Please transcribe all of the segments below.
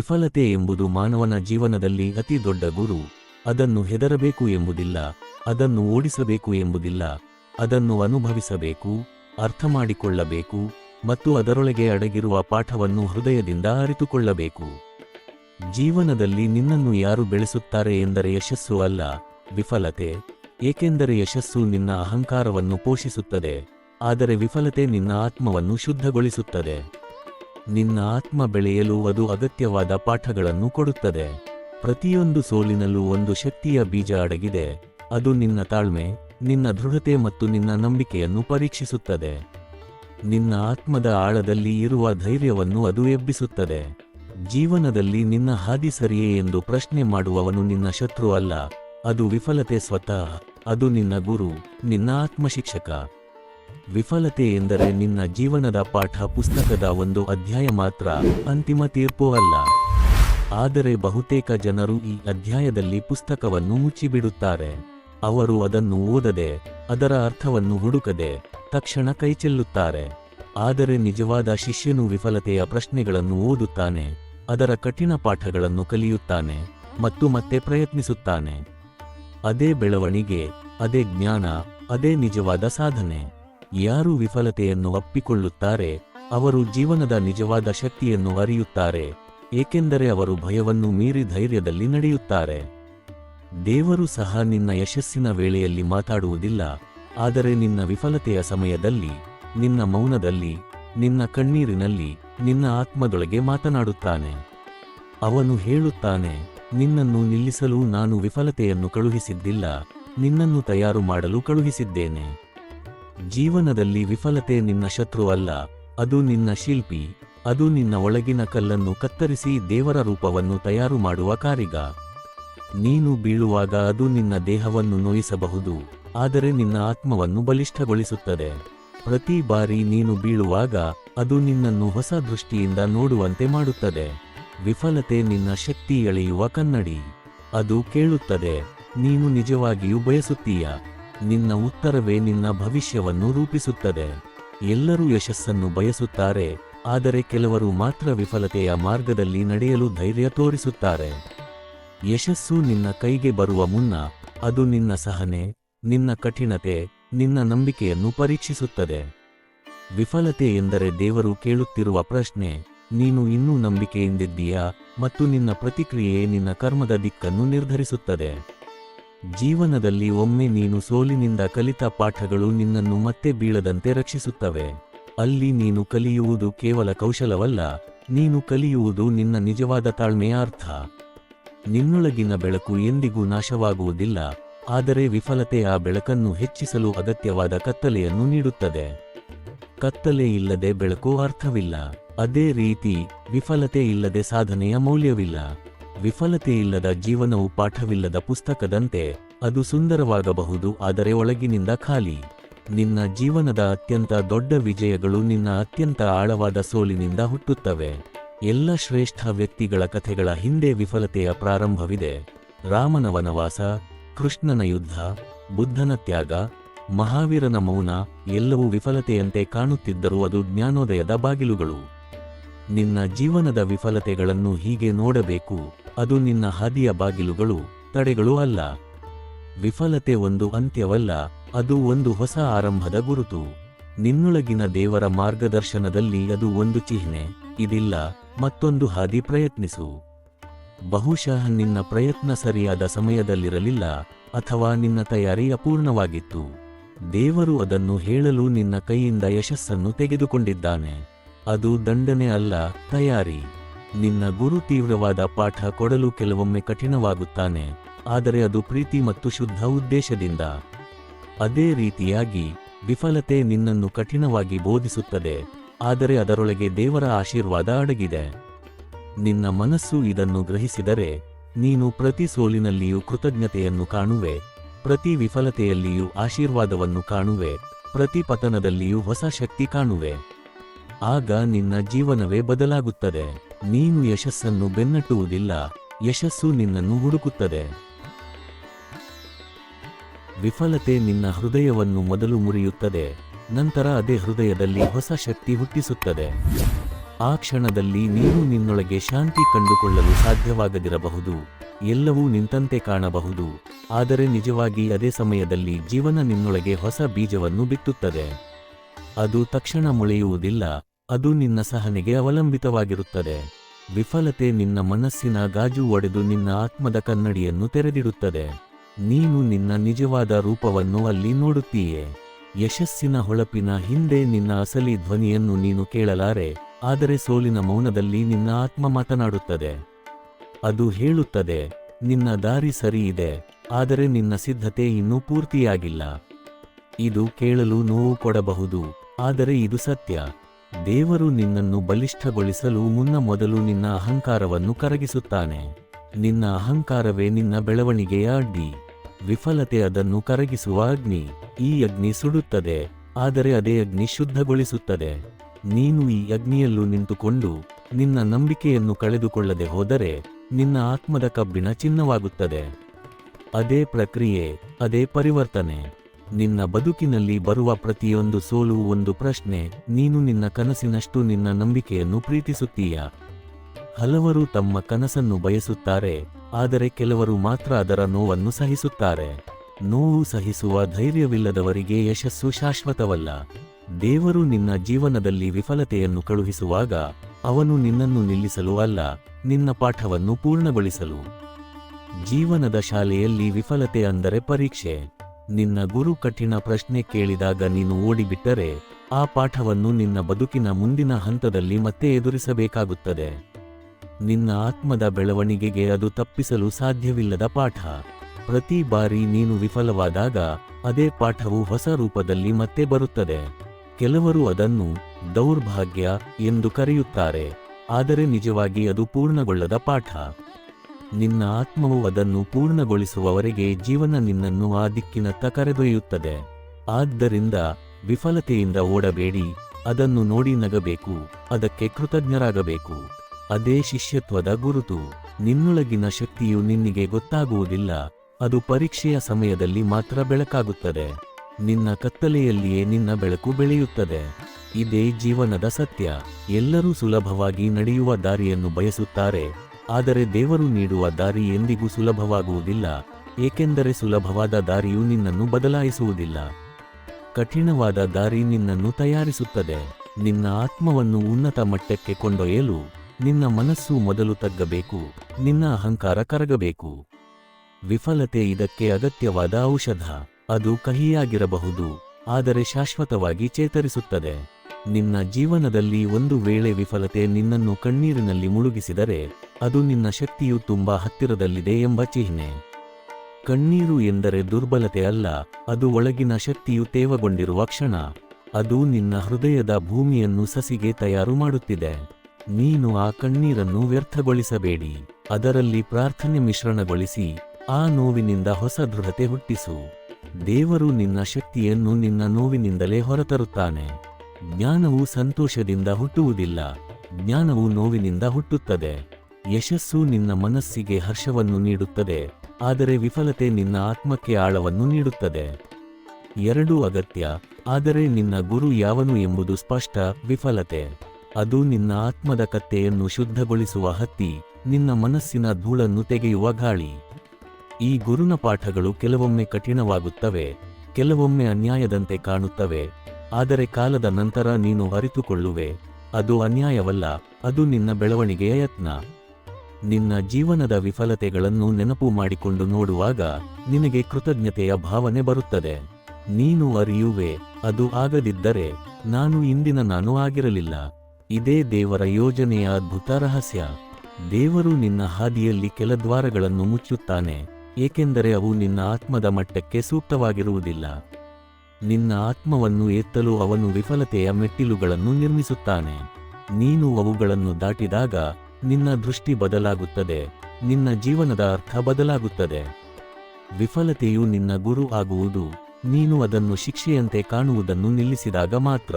ವಿಫಲತೆ ಎಂಬುದು ಮಾನವನ ಜೀವನದಲ್ಲಿ ಅತಿ ದೊಡ್ಡ ಗುರು. ಅದನ್ನು ಹೆದರಬೇಕು ಎಂಬುದಿಲ್ಲ, ಅದನ್ನು ಓಡಿಸಬೇಕು ಎಂಬುದಿಲ್ಲ, ಅದನ್ನು ಅನುಭವಿಸಬೇಕು ಅರ್ಥ ಮಾಡಿಕೊಳ್ಳಬೇಕು ಮತ್ತು ಅದರೊಳಗೆ ಅಡಗಿರುವ ಪಾಠವನ್ನು ಹೃದಯದಿಂದ ಅರಿತುಕೊಳ್ಳಬೇಕು. ಜೀವನದಲ್ಲಿ ನಿನ್ನನ್ನು ಯಾರು ಬೆಳೆಸುತ್ತಾರೆ ಎಂದರೆ ಯಶಸ್ಸು ಅಲ್ಲ, ವಿಫಲತೆ, ಏಕೆಂದರೆ ಯಶಸ್ಸು ನಿನ್ನ ಅಹಂಕಾರವನ್ನು ಪೋಷಿಸುತ್ತದೆ, ಆದರೆ ವಿಫಲತೆ ನಿನ್ನ ಆತ್ಮವನ್ನು ಶುದ್ಧಗೊಳಿಸುತ್ತದೆ. ನಿನ್ನ ಆತ್ಮ ಬೆಳೆಯಲು ಅದು ಅಗತ್ಯವಾದ ಪಾಠಗಳನ್ನು ಕೊಡುತ್ತದೆ. ಪ್ರತಿಯೊಂದು ಸೋಲಿನಲ್ಲೂ ಒಂದು ಶಕ್ತಿಯ ಬೀಜ ಅಡಗಿದೆ. ಅದು ನಿನ್ನ ತಾಳ್ಮೆ, ನಿನ್ನ ದೃಢತೆ ಮತ್ತು ನಿನ್ನ ನಂಬಿಕೆಯನ್ನು ಪರೀಕ್ಷಿಸುತ್ತದೆ. ನಿನ್ನ ಆತ್ಮದ ಆಳದಲ್ಲಿ ಇರುವ ಧೈರ್ಯವನ್ನು ಅದು ಎಬ್ಬಿಸುತ್ತದೆ. ಜೀವನದಲ್ಲಿ ನಿನ್ನ ಹಾದಿ ಸರಿಯೇ ಎಂದು ಪ್ರಶ್ನೆ ಮಾಡುವವನು ನಿನ್ನ ಶತ್ರು ಅಲ್ಲ. ಅದು ವಿಫಲತೆ ಸ್ವತಃ. ಅದು ನಿನ್ನ ಗುರು, ನಿನ್ನ ಆತ್ಮಶಿಕ್ಷಕ. ವಿಫಲತೆ ಎಂದರೆ ನಿನ್ನ ಜೀವನದ ಪಾಠ ಪುಸ್ತಕದ ಒಂದು ಅಧ್ಯಾಯ ಮಾತ್ರ, ಅಂತಿಮ ತೀರ್ಪು ಅಲ್ಲ. ಆದರೆ ಬಹುತೇಕ ಜನರು ಈ ಅಧ್ಯಾಯದಲ್ಲಿ ಪುಸ್ತಕವನ್ನು ಮುಚ್ಚಿಬಿಡುತ್ತಾರೆ. ಅವರು ಅದನ್ನು ಓದದೆ, ಅದರ ಅರ್ಥವನ್ನು ಹುಡುಕದೆ, ತಕ್ಷಣ ಕೈಚೆಲ್ಲುತ್ತಾರೆ ಆದರೆ ನಿಜವಾದ ಶಿಷ್ಯನು ವಿಫಲತೆಯ ಪ್ರಶ್ನೆಗಳನ್ನು ಓದುತ್ತಾನೆ, ಅದರ ಕಠಿಣ ಪಾಠಗಳನ್ನು ಕಲಿಯುತ್ತಾನೆ, ಮತ್ತು ಮತ್ತೆ ಪ್ರಯತ್ನಿಸುತ್ತಾನೆ. ಅದೇ ಬೆಳವಣಿಗೆ, ಅದೇ ಜ್ಞಾನ, ಅದೇ ನಿಜವಾದ ಸಾಧನೆ. ಯಾರು ವಿಫಲತೆಯನ್ನು ಅಪ್ಪಿಕೊಳ್ಳುತ್ತಾರೆ ಅವರು ಜೀವನದ ನಿಜವಾದ ಶಕ್ತಿಯನ್ನು ಅರಿಯುತ್ತಾರೆ, ಏಕೆಂದರೆ ಅವರು ಭಯವನ್ನು ಮೀರಿ ಧೈರ್ಯದಲ್ಲಿ ನಡೆಯುತ್ತಾರೆ. ದೇವರು ಸಹ ನಿನ್ನ ಯಶಸ್ಸಿನ ವೇಳೆಯಲ್ಲಿ ಮಾತಾಡುವುದಿಲ್ಲ, ಆದರೆ ನಿನ್ನ ವಿಫಲತೆಯ ಸಮಯದಲ್ಲಿ, ನಿನ್ನ ಮೌನದಲ್ಲಿ, ನಿನ್ನ ಕಣ್ಣೀರಿನಲ್ಲಿ, ನಿನ್ನ ಆತ್ಮದೊಳಗೆ ಮಾತನಾಡುತ್ತಾನೆ. ಅವನು ಹೇಳುತ್ತಾನೆ, ನಿನ್ನನ್ನು ನಿಲ್ಲಿಸಲು ನಾನು ವಿಫಲತೆಯನ್ನು ಕಳುಹಿಸಿದ್ದಿಲ್ಲ, ನಿನ್ನನ್ನು ತಯಾರು ಮಾಡಲು ಕಳುಹಿಸಿದ್ದೇನೆ. ಜೀವನದಲ್ಲಿ ವಿಫಲತೆ ನಿನ್ನ ಶತ್ರು ಅಲ್ಲ, ಅದು ನಿನ್ನ ಶಿಲ್ಪಿ, ಅದು ನಿನ್ನ ಒಳಗಿನ ಕಲ್ಲನ್ನು ಕತ್ತರಿಸಿ ದೇವರ ರೂಪವನ್ನು ತಯಾರು ಮಾಡುವ ಕಾರಿಗ. ನೀನು ಬೀಳುವಾಗ ಅದು ನಿನ್ನ ದೇಹವನ್ನು ನೋಯಿಸಬಹುದು, ಆದರೆ ನಿನ್ನ ಆತ್ಮವನ್ನು ಬಲಿಷ್ಠಗೊಳಿಸುತ್ತದೆ. ಪ್ರತಿ ಬಾರಿ ನೀನು ಬೀಳುವಾಗ ಅದು ನಿನ್ನನ್ನು ಹೊಸ ದೃಷ್ಟಿಯಿಂದ ನೋಡುವಂತೆ ಮಾಡುತ್ತದೆ. ವಿಫಲತೆ ನಿನ್ನ ಶಕ್ತಿ ಎಳೆಯುವ ಕನ್ನಡಿ. ಅದು ಕೇಳುತ್ತದೆ, ನೀನು ನಿಜವಾಗಿಯೂ ಬಯಸುತ್ತೀಯ? ನಿನ್ನ ಉತ್ತರವೇ ನಿನ್ನ ಭವಿಷ್ಯವನ್ನು ರೂಪಿಸುತ್ತದೆ. ಎಲ್ಲರೂ ಯಶಸ್ಸನ್ನು ಬಯಸುತ್ತಾರೆ, ಆದರೆ ಕೆಲವರು ಮಾತ್ರ ವಿಫಲತೆಯ ಮಾರ್ಗದಲ್ಲಿ ನಡೆಯಲು ಧೈರ್ಯ ತೋರಿಸುತ್ತಾರೆ. ಯಶಸ್ಸು ನಿನ್ನ ಕೈಗೆ ಬರುವ ಮುನ್ನ, ಅದು ನಿನ್ನ ಸಹನೆ, ನಿನ್ನ ಕಠಿಣತೆ, ನಿನ್ನ ನಂಬಿಕೆಯನ್ನು ಪರೀಕ್ಷಿಸುತ್ತದೆ. ವಿಫಲತೆ ಎಂದರೆ ದೇವರು ಕೇಳುತ್ತಿರುವ ಪ್ರಶ್ನೆ, ನೀನು ಇನ್ನೂ ನಂಬಿಕೆಯಿಂದಿದ್ದೀಯಾ ಮತ್ತು ನಿನ್ನ ಪ್ರತಿಕ್ರಿಯೆ ನಿನ್ನ ಕರ್ಮದ ದಿಕ್ಕನ್ನು ನಿರ್ಧರಿಸುತ್ತದೆ. ಜೀವನದಲ್ಲಿ ಒಮ್ಮೆ ನೀನು ಸೋಲಿನಿಂದ ಕಲಿತ ಪಾಠಗಳು ನಿನ್ನನ್ನು ಮತ್ತೆ ಬೀಳದಂತೆ ರಕ್ಷಿಸುತ್ತವೆ. ಅಲ್ಲಿ ನೀನು ಕಲಿಯುವುದು ಕೇವಲ ಕೌಶಲವಲ್ಲ, ನೀನು ಕಲಿಯುವುದು ನಿನ್ನ ನಿಜವಾದ ತಾಳ್ಮೆಯ ಅರ್ಥ. ನಿನ್ನೊಳಗಿನ ಬೆಳಕು ಎಂದಿಗೂ ನಾಶವಾಗುವುದಿಲ್ಲ, ಆದರೆ ವಿಫಲತೆ ಆ ಬೆಳಕನ್ನು ಹೆಚ್ಚಿಸಲು ಅಗತ್ಯವಾದ ಕತ್ತಲೆಯನ್ನು ನೀಡುತ್ತದೆ. ಕತ್ತಲೆ ಇಲ್ಲದೆ ಬೆಳಕು ಅರ್ಥವಿಲ್ಲ, ಅದೇ ರೀತಿ ವಿಫಲತೆ ಇಲ್ಲದೆ ಸಾಧನೆಯ ಮೌಲ್ಯವಿಲ್ಲ. ವಿಫಲತೆ ಇಲ್ಲದ ಜೀವನವು ಪಾಠವಿಲ್ಲದ ಪುಸ್ತಕದಂತೆ ಅದು ಸುಂದರವಾಗಬಹುದು, ಆದರೆ ಒಳಗಿನಿಂದ ಖಾಲಿ. ನಿನ್ನ ಜೀವನದ ಅತ್ಯಂತ ದೊಡ್ಡ ವಿಜಯಗಳು ನಿನ್ನ ಅತ್ಯಂತ ಆಳವಾದ ಸೋಲಿನಿಂದ ಹುಟ್ಟುತ್ತವೆ. ಎಲ್ಲ ಶ್ರೇಷ್ಠ ವ್ಯಕ್ತಿಗಳ ಕಥೆಗಳ ಹಿಂದೆ ವಿಫಲತೆಯ ಪ್ರಾರಂಭವಿದೆ. ರಾಮನ ವನವಾಸ, ಕೃಷ್ಣನ ಯುದ್ಧ, ಬುದ್ಧನ ತ್ಯಾಗ, ಮಹಾವೀರನ ಮೌನ, ಎಲ್ಲವೂ ವಿಫಲತೆಯಂತೆ ಕಾಣುತ್ತಿದ್ದರೂ ಅದು ಜ್ಞಾನೋದಯದ ಬಾಗಿಲುಗಳು. ನಿನ್ನ ಜೀವನದ ವಿಫಲತೆಗಳನ್ನು ಹೀಗೆ ನೋಡಬೇಕು, ಅದು ನಿನ್ನ ಹಾದಿಯ ಬಾಗಿಲುಗಳು, ತಡೆಗಳು ಅಲ್ಲ. ವಿಫಲತೆ ಒಂದು ಅಂತ್ಯವಲ್ಲ, ಅದು ಒಂದು ಹೊಸ ಆರಂಭದ ಗುರುತು. ನಿನ್ನೊಳಗಿನ ದೇವರ ಮಾರ್ಗದರ್ಶನದಲ್ಲಿ ಅದು ಒಂದು ಚಿಹ್ನೆ, ಇದಿಲ್ಲ, ಮತ್ತೊಂದು ಹಾದಿ ಪ್ರಯತ್ನಿಸು. ಬಹುಶಃ ನಿನ್ನ ಪ್ರಯತ್ನ ಸರಿಯಾದ ಸಮಯದಲ್ಲಿರಲಿಲ್ಲ, ಅಥವಾ ನಿನ್ನ ತಯಾರಿ ಅಪೂರ್ಣವಾಗಿತ್ತು ದೇವರು ಅದನ್ನು ಹೇಳಲು ನಿನ್ನ ಕೈಯಿಂದ ಯಶಸ್ಸನ್ನು ತೆಗೆದುಕೊಂಡಿದ್ದಾನೆ. ಅದು ದಂಡನೆ ಅಲ್ಲ ತಯಾರಿ ನಿನ್ನ ಗುರು ತೀವ್ರವಾದ ಪಾಠ ಕೊಡಲು ಕೆಲವೊಮ್ಮೆ ಕಠಿಣವಾಗುತ್ತಾನೆ, ಆದರೆ ಅದು ಪ್ರೀತಿ ಮತ್ತು ಶುದ್ಧ ಉದ್ದೇಶದಿಂದ. ಅದೇ ರೀತಿಯಾಗಿ, ವಿಫಲತೆ ನಿನ್ನನ್ನು ಕಠಿಣವಾಗಿ ಬೋಧಿಸುತ್ತದೆ, ಆದರೆ ಅದರೊಳಗೆ ದೇವರ ಆಶೀರ್ವಾದ ಅಡಗಿದೆ. ನಿನ್ನ ಮನಸ್ಸು ಇದನ್ನು ಗ್ರಹಿಸಿದರೆ, ನೀನು ಪ್ರತಿ ಸೋಲಿನಲ್ಲಿಯೂ ಕೃತಜ್ಞತೆಯನ್ನು ಕಾಣುವೆ, ಪ್ರತಿ ವಿಫಲತೆಯಲ್ಲಿಯೂ ಆಶೀರ್ವಾದವನ್ನು ಕಾಣುವೆ, ಪ್ರತಿ ಪತನದಲ್ಲಿಯೂ ಹೊಸ ಶಕ್ತಿ ಕಾಣುವೆ. ಆಗ ನಿನ್ನ ಜೀವನವೇ ಬದಲಾಗುತ್ತದೆ. ನೀನು ಯಶಸ್ಸನ್ನು ಬೆನ್ನಟ್ಟುವುದಿಲ್ಲ, ಯಶಸ್ಸು ನಿನ್ನನ್ನು ಹುಡುಕುತ್ತದೆ. ವಿಫಲತೆ ನಿನ್ನ ಹೃದಯವನ್ನು ಮೊದಲು ಮುರಿಯುತ್ತದೆ, ನಂತರ ಅದೇ ಹೃದಯದಲ್ಲಿ ಹೊಸ ಶಕ್ತಿ ಹುಟ್ಟಿಸುತ್ತದೆ. ಆ ಕ್ಷಣದಲ್ಲಿ ನೀನು ನಿನ್ನೊಳಗೆ ಶಾಂತಿ ಕಂಡುಕೊಳ್ಳಲು ಸಾಧ್ಯವಾಗದಿರಬಹುದು, ಎಲ್ಲವೂ ನಿಂತಂತೆ ಕಾಣಬಹುದು, ಆದರೆ ನಿಜವಾಗಿ ಅದೇ ಸಮಯದಲ್ಲಿ ಜೀವನ ನಿನ್ನೊಳಗೆ ಹೊಸ ಬೀಜವನ್ನು ಬಿತ್ತುತ್ತದೆ. ಅದು ತಕ್ಷಣ ಮೊಳೆಯುವುದಿಲ್ಲ ಅದು ನಿನ್ನ ಸಹನೆಗೆ ಅವಲಂಬಿತವಾಗಿರುತ್ತದೆ. ವಿಫಲತೆ ನಿನ್ನ ಮನಸ್ಸಿನ ಗಾಜು ಒಡೆದು ನಿನ್ನ ಆತ್ಮದ ಕನ್ನಡಿಯನ್ನು ತೆರೆದಿಡುತ್ತದೆ. ನೀನು ನಿನ್ನ ನಿಜವಾದ ರೂಪವನ್ನು ಅಲ್ಲಿ ನೋಡುತ್ತೀಯೇ. ಯಶಸ್ಸಿನ ಹೊಳಪಿನ ಹಿಂದೆ ನಿನ್ನ ಅಸಲಿ ಧ್ವನಿಯನ್ನು ನೀನು ಕೇಳಲಾರೆ, ಆದರೆ ಸೋಲಿನ ಮೌನದಲ್ಲಿ ನಿನ್ನ ಆತ್ಮ ಮಾತನಾಡುತ್ತದೆ. ಅದು ಹೇಳುತ್ತದೆ, ನಿನ್ನ ದಾರಿ ಸರಿ ಇದೆ, ಆದರೆ ನಿನ್ನ ಸಿದ್ಧತೆ ಇನ್ನೂ ಪೂರ್ತಿಯಾಗಿಲ್ಲ. ಇದು ಕೇಳಲು ನೋವು ಕೊಡಬಹುದು, ಆದರೆ ಇದು ಸತ್ಯ. ದೇವರು ನಿನ್ನನ್ನು ಬಲಿಷ್ಠಗೊಳಿಸಲು ಮುನ್ನ ಮೊದಲು ನಿನ್ನ ಅಹಂಕಾರವನ್ನು ಕರಗಿಸುತ್ತಾನೆ. ನಿನ್ನ ಅಹಂಕಾರವೇ ನಿನ್ನ ಬೆಳವಣಿಗೆಯ ಅಡ್ಡಿ ವಿಫಲತೆ ಅದನ್ನು ಕರಗಿಸುವ ಅಗ್ನಿ. ಈ ಅಗ್ನಿ ಸುಡುತ್ತದೆ, ಆದರೆ ಅದೇ ಅಗ್ನಿ ಶುದ್ಧಗೊಳಿಸುತ್ತದೆ. ನೀನು ಈ ಅಗ್ನಿಯಲ್ಲೂ ನಿಂತುಕೊಂಡು ನಿನ್ನ ನಂಬಿಕೆಯನ್ನು ಕಳೆದುಕೊಳ್ಳದೆ ಹೋದರೆ ನಿನ್ನ ಆತ್ಮದ ಕಬ್ಬಿಣ ಚಿನ್ನವಾಗುತ್ತದೆ. ಅದೇ ಪ್ರಕ್ರಿಯೆ, ಅದೇ ಪರಿವರ್ತನೆ. ನಿನ್ನ ಬದುಕಿನಲ್ಲಿ ಬರುವ ಪ್ರತಿಯೊಂದು ಸೋಲು ಒಂದು ಪ್ರಶ್ನೆ. ನೀನು ನಿನ್ನ ಕನಸಿನಷ್ಟು ನಿನ್ನ ನಂಬಿಕೆಯನ್ನು ಪ್ರೀತಿಸುತ್ತೀಯ. ಹಲವರು ತಮ್ಮ ಕನಸನ್ನು ಬಯಸುತ್ತಾರೆ, ಆದರೆ ಕೆಲವರು ಮಾತ್ರ ಅದರ ನೋವನ್ನು ಸಹಿಸುತ್ತಾರೆ. ನೋವು ಸಹಿಸುವ ಧೈರ್ಯವಿಲ್ಲದವರಿಗೆ ಯಶಸ್ಸು ಶಾಶ್ವತವಲ್ಲ. ದೇವರು ನಿನ್ನ ಜೀವನದಲ್ಲಿ ವಿಫಲತೆಯನ್ನು ಕಳುಹಿಸುವಾಗ, ಅವನು ನಿನ್ನನ್ನು ನಿಲ್ಲಿಸಲು ಅಲ್ಲ, ನಿನ್ನ ಪಾಠವನ್ನು ಪೂರ್ಣಗೊಳಿಸಲು. ಜೀವನದ ಶಾಲೆಯಲ್ಲಿ ವಿಫಲತೆ ಅಂದರೆ ಪರೀಕ್ಷೆ. ನಿನ್ನ ಗುರು ಕಠಿಣ ಪ್ರಶ್ನೆ ಕೇಳಿದಾಗ ನೀನು ಓಡಿಬಿಟ್ಟರೆ, ಆ ಪಾಠವನ್ನು ನಿನ್ನ ಬದುಕಿನ ಮುಂದಿನ ಹಂತದಲ್ಲಿ ಮತ್ತೆ ಎದುರಿಸಬೇಕಾಗುತ್ತದೆ. ನಿನ್ನ ಆತ್ಮದ ಬೆಳವಣಿಗೆಗೆ ಅದು ತಪ್ಪಿಸಲು ಸಾಧ್ಯವಿಲ್ಲದ ಪಾಠ. ಪ್ರತಿ ಬಾರಿ ನೀನು ವಿಫಲವಾದಾಗ, ಅದೇ ಪಾಠವು ಹೊಸ ರೂಪದಲ್ಲಿ ಮತ್ತೆ ಬರುತ್ತದೆ. ಕೆಲವರು ಅದನ್ನು ದೌರ್ಭಾಗ್ಯ ಎಂದು ಕರೆಯುತ್ತಾರೆ, ಆದರೆ ನಿಜವಾಗಿ ಅದು ಪೂರ್ಣಗೊಳ್ಳದ ಪಾಠ. ನಿನ್ನ ಆತ್ಮವು ಅದನ್ನು ಪೂರ್ಣಗೊಳಿಸುವವರೆಗೆ ಜೀವನ ನಿನ್ನನ್ನು ಆ ದಿಕ್ಕಿನತ್ತ ಕರೆದೊಯ್ಯುತ್ತದೆ. ಆದ್ದರಿಂದ ವಿಫಲತೆಯಿಂದ ಓಡಬೇಡಿ, ಅದನ್ನು ನೋಡಿ ನಗಬೇಕು, ಅದಕ್ಕೆ ಕೃತಜ್ಞರಾಗಬೇಕು. ಅದೇ ಶಿಷ್ಯತ್ವದ ಗುರುತು. ನಿನ್ನೊಳಗಿನ ಶಕ್ತಿಯು ನಿನ್ನಿಗೆ ಗೊತ್ತಾಗುವುದಿಲ್ಲ, ಅದು ಪರೀಕ್ಷೆಯ ಸಮಯದಲ್ಲಿ ಮಾತ್ರ ಬೆಳಕಾಗುತ್ತದೆ. ನಿನ್ನ ಕತ್ತಲೆಯಲ್ಲಿಯೇ ನಿನ್ನ ಬೆಳಕು ಬೆಳೆಯುತ್ತದೆ. ಇದೇ ಜೀವನದ ಸತ್ಯ. ಎಲ್ಲರೂ ಸುಲಭವಾಗಿ ನಡೆಯುವ ದಾರಿಯನ್ನು ಬಯಸುತ್ತಾರೆ. ಆದರೆ ದೇವರು ನೀಡುವ ದಾರಿ ಎಂದಿಗೂ ಸುಲಭವಾಗುವುದಿಲ್ಲ, ಏಕೆಂದರೆ ಸುಲಭವಾದ ದಾರಿಯು ನಿನ್ನನ್ನು ಬದಲಾಯಿಸುವುದಿಲ್ಲ. ಕಠಿಣವಾದ ದಾರಿ ನಿನ್ನನ್ನು ತಯಾರಿಸುತ್ತದೆ. ನಿನ್ನ ಆತ್ಮವನ್ನು ಉನ್ನತ ಮಟ್ಟಕ್ಕೆ ಕೊಂಡೊಯ್ಯಲು ನಿನ್ನ ಮನಸ್ಸು ಮೊದಲು ತಗ್ಗಬೇಕು, ನಿನ್ನ ಅಹಂಕಾರ ಕರಗಬೇಕು. ವಿಫಲತೆ ಇದಕ್ಕೆ ಅಗತ್ಯವಾದ ಔಷಧ. ಅದು ಕಹಿಯಾಗಿರಬಹುದು, ಆದರೆ ಶಾಶ್ವತವಾಗಿ ಚೇತರಿಸುತ್ತದೆ. ನಿನ್ನ ಜೀವನದಲ್ಲಿ ಒಂದು ವೇಳೆ ವಿಫಲತೆ ನಿನ್ನನ್ನು ಕಣ್ಣೀರಿನಲ್ಲಿ ಮುಳುಗಿಸಿದರೆ ಅದು ನಿನ್ನ ಶಕ್ತಿಯು ತುಂಬಾ ಹತ್ತಿರದಲ್ಲಿದೆ ಎಂಬ ಚಿಹ್ನೆ. ಕಣ್ಣೀರು ಎಂದರೆ ದುರ್ಬಲತೆ ಅಲ್ಲ, ಅದು ಒಳಗಿನ ಶಕ್ತಿಯು ತೇವಗೊಂಡಿರುವ ಕ್ಷಣ. ಅದು ನಿನ್ನ ಹೃದಯದ ಭೂಮಿಯನ್ನು ಸಸಿಗೆ ತಯಾರು ಮಾಡುತ್ತಿದೆ. ನೀನು ಆ ಕಣ್ಣೀರನ್ನು ವ್ಯರ್ಥಗೊಳಿಸಬೇಡಿ, ಅದರಲ್ಲಿ ಪ್ರಾರ್ಥನೆ ಮಿಶ್ರಣಗೊಳಿಸಿ, ಆ ನೋವಿನಿಂದ ಹೊಸ ದೃಢತೆ ಹುಟ್ಟಿಸು. ದೇವರು ನಿನ್ನ ಶಕ್ತಿಯನ್ನು ನಿನ್ನ ನೋವಿನಿಂದಲೇ ಹೊರತರುತ್ತಾನೆ. ಜ್ಞಾನವು ಸಂತೋಷದಿಂದ ಹುಟ್ಟುವುದಿಲ್ಲ, ಜ್ಞಾನವು ನೋವಿನಿಂದ ಹುಟ್ಟುತ್ತದೆ. ಯಶಸ್ಸು ನಿನ್ನ ಮನಸ್ಸಿಗೆ ಹರ್ಷವನ್ನು ನೀಡುತ್ತದೆ, ಆದರೆ ವಿಫಲತೆ ನಿನ್ನ ಆತ್ಮಕ್ಕೆ ಆಳವನ್ನು ನೀಡುತ್ತದೆ. ಎರಡೂ ಅಗತ್ಯ, ಆದರೆ ನಿನ್ನ ಗುರು ಯಾವನು ಎಂಬುದು ಸ್ಪಷ್ಟ, ವಿಫಲತೆ. ಅದು ನಿನ್ನ ಆತ್ಮದ ಕತ್ತೆಯನ್ನು ಶುದ್ಧಗೊಳಿಸುವ ಹತ್ತಿ, ನಿನ್ನ ಮನಸ್ಸಿನ ಧೂಳನ್ನು ತೆಗೆಯುವ ಗಾಳಿ. ಈ ಗುರುನ ಪಾಠಗಳು ಕೆಲವೊಮ್ಮೆ ಕಠಿಣವಾಗುತ್ತವೆ, ಕೆಲವೊಮ್ಮೆ ಅನ್ಯಾಯದಂತೆ ಕಾಣುತ್ತವೆ, ಆದರೆ ಕಾಲದ ನಂತರ ನೀನು ಅರಿತುಕೊಳ್ಳುವೆ. ಅದು ಅನ್ಯಾಯವಲ್ಲ, ಅದು ನಿನ್ನ ಬೆಳವಣಿಗೆಯ ಯತ್ನ. ನಿನ್ನ ಜೀವನದ ವಿಫಲತೆಗಳನ್ನು ನೆನಪು ಮಾಡಿಕೊಂಡು ನೋಡುವಾಗ ನಿನಗೆ ಕೃತಜ್ಞತೆಯ ಭಾವನೆ ಬರುತ್ತದೆ. ನೀನು ಅರಿಯುವೆ, ಅದು ಆಗದಿದ್ದರೆ ನಾನು ಇಂದಿನ ನಾನು ಆಗಿರಲಿಲ್ಲ. ಇದೇ ದೇವರ ಯೋಜನೆಯ ಅದ್ಭುತ ರಹಸ್ಯ. ದೇವರು ನಿನ್ನ ಹಾದಿಯಲ್ಲಿ ಕೆಲ ದ್ವಾರಗಳನ್ನು ಮುಚ್ಚುತ್ತಾನೆ, ಏಕೆಂದರೆ ಅವು ನಿನ್ನ ಆತ್ಮದ ಮಟ್ಟಕ್ಕೆ ಸೂಕ್ತವಾಗಿರುವುದಿಲ್ಲ. ನಿನ್ನ ಆತ್ಮವನ್ನು ಎತ್ತಲು ಅವನು ವಿಫಲತೆಯ ಮೆಟ್ಟಿಲುಗಳನ್ನು ನಿರ್ಮಿಸುತ್ತಾನೆ. ನೀನು ಅವುಗಳನ್ನು ದಾಟಿದಾಗ ನಿನ್ನ ದೃಷ್ಟಿ ಬದಲಾಗುತ್ತದೆ, ನಿನ್ನ ಜೀವನದ ಅರ್ಥ ಬದಲಾಗುತ್ತದೆ. ವಿಫಲತೆಯು ನಿನ್ನ ಗುರು ಆಗುವುದು, ನೀನು ಅದನ್ನು ಶಿಕ್ಷೆಯಂತೆ ಕಾಣುವುದನ್ನು ನಿಲ್ಲಿಸಿದಾಗ ಮಾತ್ರ.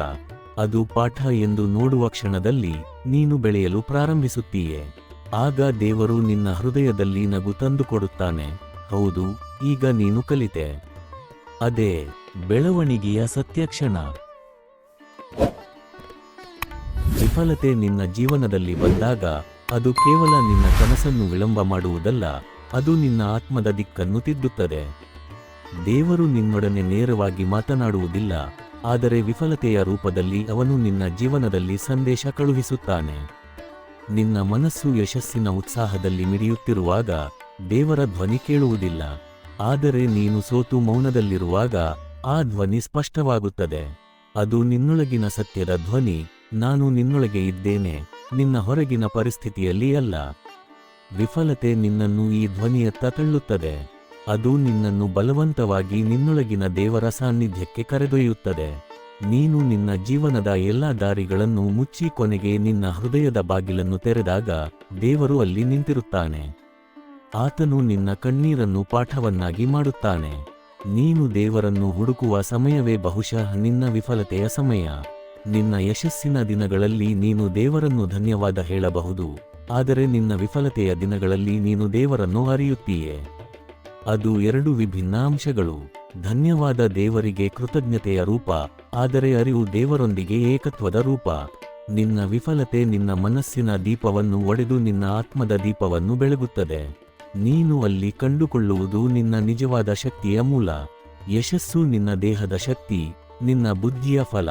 ಅದು ಪಾಠ ಎಂದು ನೋಡುವ ಕ್ಷಣದಲ್ಲಿ ನೀನು ಬೆಳೆಯಲು ಪ್ರಾರಂಭಿಸುತ್ತೀಯೆ. ಆಗ ದೇವರು ನಿನ್ನ ಹೃದಯದಲ್ಲಿ ನಗು ತಂದುಕೊಡುತ್ತಾನೆ. ಹೌದು, ಈಗ ನೀನು ಕಲಿತೆ. ಅದೇ, ಬೆಳವಣಿಗೆಯ ಸತ್ಯಕ್ಷಣ. ವಿಫಲತೆ ನಿನ್ನ ಜೀವನದಲ್ಲಿ ಬಂದಾಗ ಅದು ಕೇವಲ ನಿನ್ನ ಕನಸನ್ನು ವಿಳಂಬ ಮಾಡುವುದಲ್ಲ, ಅದು ನಿನ್ನ ಆತ್ಮದ ದಿಕ್ಕನ್ನು ತಿದ್ದುತ್ತದೆ. ದೇವರು ನಿನ್ನೊಡನೆ ನೇರವಾಗಿ ಮಾತನಾಡುವುದಿಲ್ಲ, ಆದರೆ ವಿಫಲತೆಯ ರೂಪದಲ್ಲಿ ಅವನು ನಿನ್ನ ಜೀವನದಲ್ಲಿ ಸಂದೇಶ ಕಳುಹಿಸುತ್ತಾನೆ. ನಿನ್ನ ಮನಸ್ಸು ಯಶಸ್ಸಿನ ಉತ್ಸಾಹದಲ್ಲಿ ಮಿಡಿಯುತ್ತಿರುವಾಗ ದೇವರ ಧ್ವನಿ ಕೇಳುವುದಿಲ್ಲ, ಆದರೆ ನೀನು ಸೋತು ಮೌನದಲ್ಲಿರುವಾಗ ಆ ಧ್ವನಿ ಸ್ಪಷ್ಟವಾಗುತ್ತದೆ. ಅದು ನಿನ್ನೊಳಗಿನ ಸತ್ಯದ ಧ್ವನಿ, ನಾನು ನಿನ್ನೊಳಗೆ ಇದ್ದೇನೆ. ನಿನ್ನ ಹೊರಗಿನ ಪರಿಸ್ಥಿತಿಯಲ್ಲಿ ಅಲ್ಲ. ವಿಫಲತೆ ನಿನ್ನನ್ನು ಈ ಧ್ವನಿಯತ್ತ ತಳ್ಳುತ್ತದೆ. ಅದು ನಿನ್ನನ್ನು ಬಲವಂತವಾಗಿ ನಿನ್ನೊಳಗಿನ ದೇವರ ಸಾನ್ನಿಧ್ಯಕ್ಕೆ ಕರೆದೊಯ್ಯುತ್ತದೆ. ನೀನು ನಿನ್ನ ಜೀವನದ ಎಲ್ಲಾ ದಾರಿಗಳನ್ನು ಮುಚ್ಚಿ ಕೊನೆಗೆ ನಿನ್ನ ಹೃದಯದ ಬಾಗಿಲನ್ನು ತೆರೆದಾಗ ದೇವರು ಅಲ್ಲಿ ನಿಂತಿರುತ್ತಾನೆ. ಆತನು ನಿನ್ನ ಕಣ್ಣೀರನ್ನು ಪಾಠವನ್ನಾಗಿ ಮಾಡುತ್ತಾನೆ. ನೀನು ದೇವರನ್ನು ಹುಡುಕುವ ಸಮಯವೇ ಬಹುಶಃ ನಿನ್ನ ವಿಫಲತೆಯ ಸಮಯ. ನಿನ್ನ ಯಶಸ್ಸಿನ ದಿನಗಳಲ್ಲಿ ನೀನು ದೇವರನ್ನು ಧನ್ಯವಾದ ಹೇಳಬಹುದು. ಆದರೆ ನಿನ್ನ ವಿಫಲತೆಯ ದಿನಗಳಲ್ಲಿ ನೀನು ದೇವರನ್ನು ಅರಿಯುತ್ತೀಯೆ. ಅದು ಎರಡು ವಿಭಿನ್ನ ಅಂಶಗಳು. ಧನ್ಯವಾದ ದೇವರಿಗೆ ಕೃತಜ್ಞತೆಯ ರೂಪ, ಆದರೆ ಅರಿವು ದೇವರೊಂದಿಗೆ ಏಕತ್ವದ ರೂಪ. ನಿನ್ನ ವಿಫಲತೆ ನಿನ್ನ ಮನಸ್ಸಿನ ದೀಪವನ್ನು ಒಡೆದು ನಿನ್ನ ಆತ್ಮದ ದೀಪವನ್ನು ಬೆಳಗುತ್ತದೆ. ನೀನು ಅಲ್ಲಿ ಕಂಡುಕೊಳ್ಳುವುದು ನಿನ್ನ ನಿಜವಾದ ಶಕ್ತಿಯ ಮೂಲ. ಯಶಸ್ಸು ನಿನ್ನ ದೇಹದ ಶಕ್ತಿ, ನಿನ್ನ ಬುದ್ಧಿಯ ಫಲ.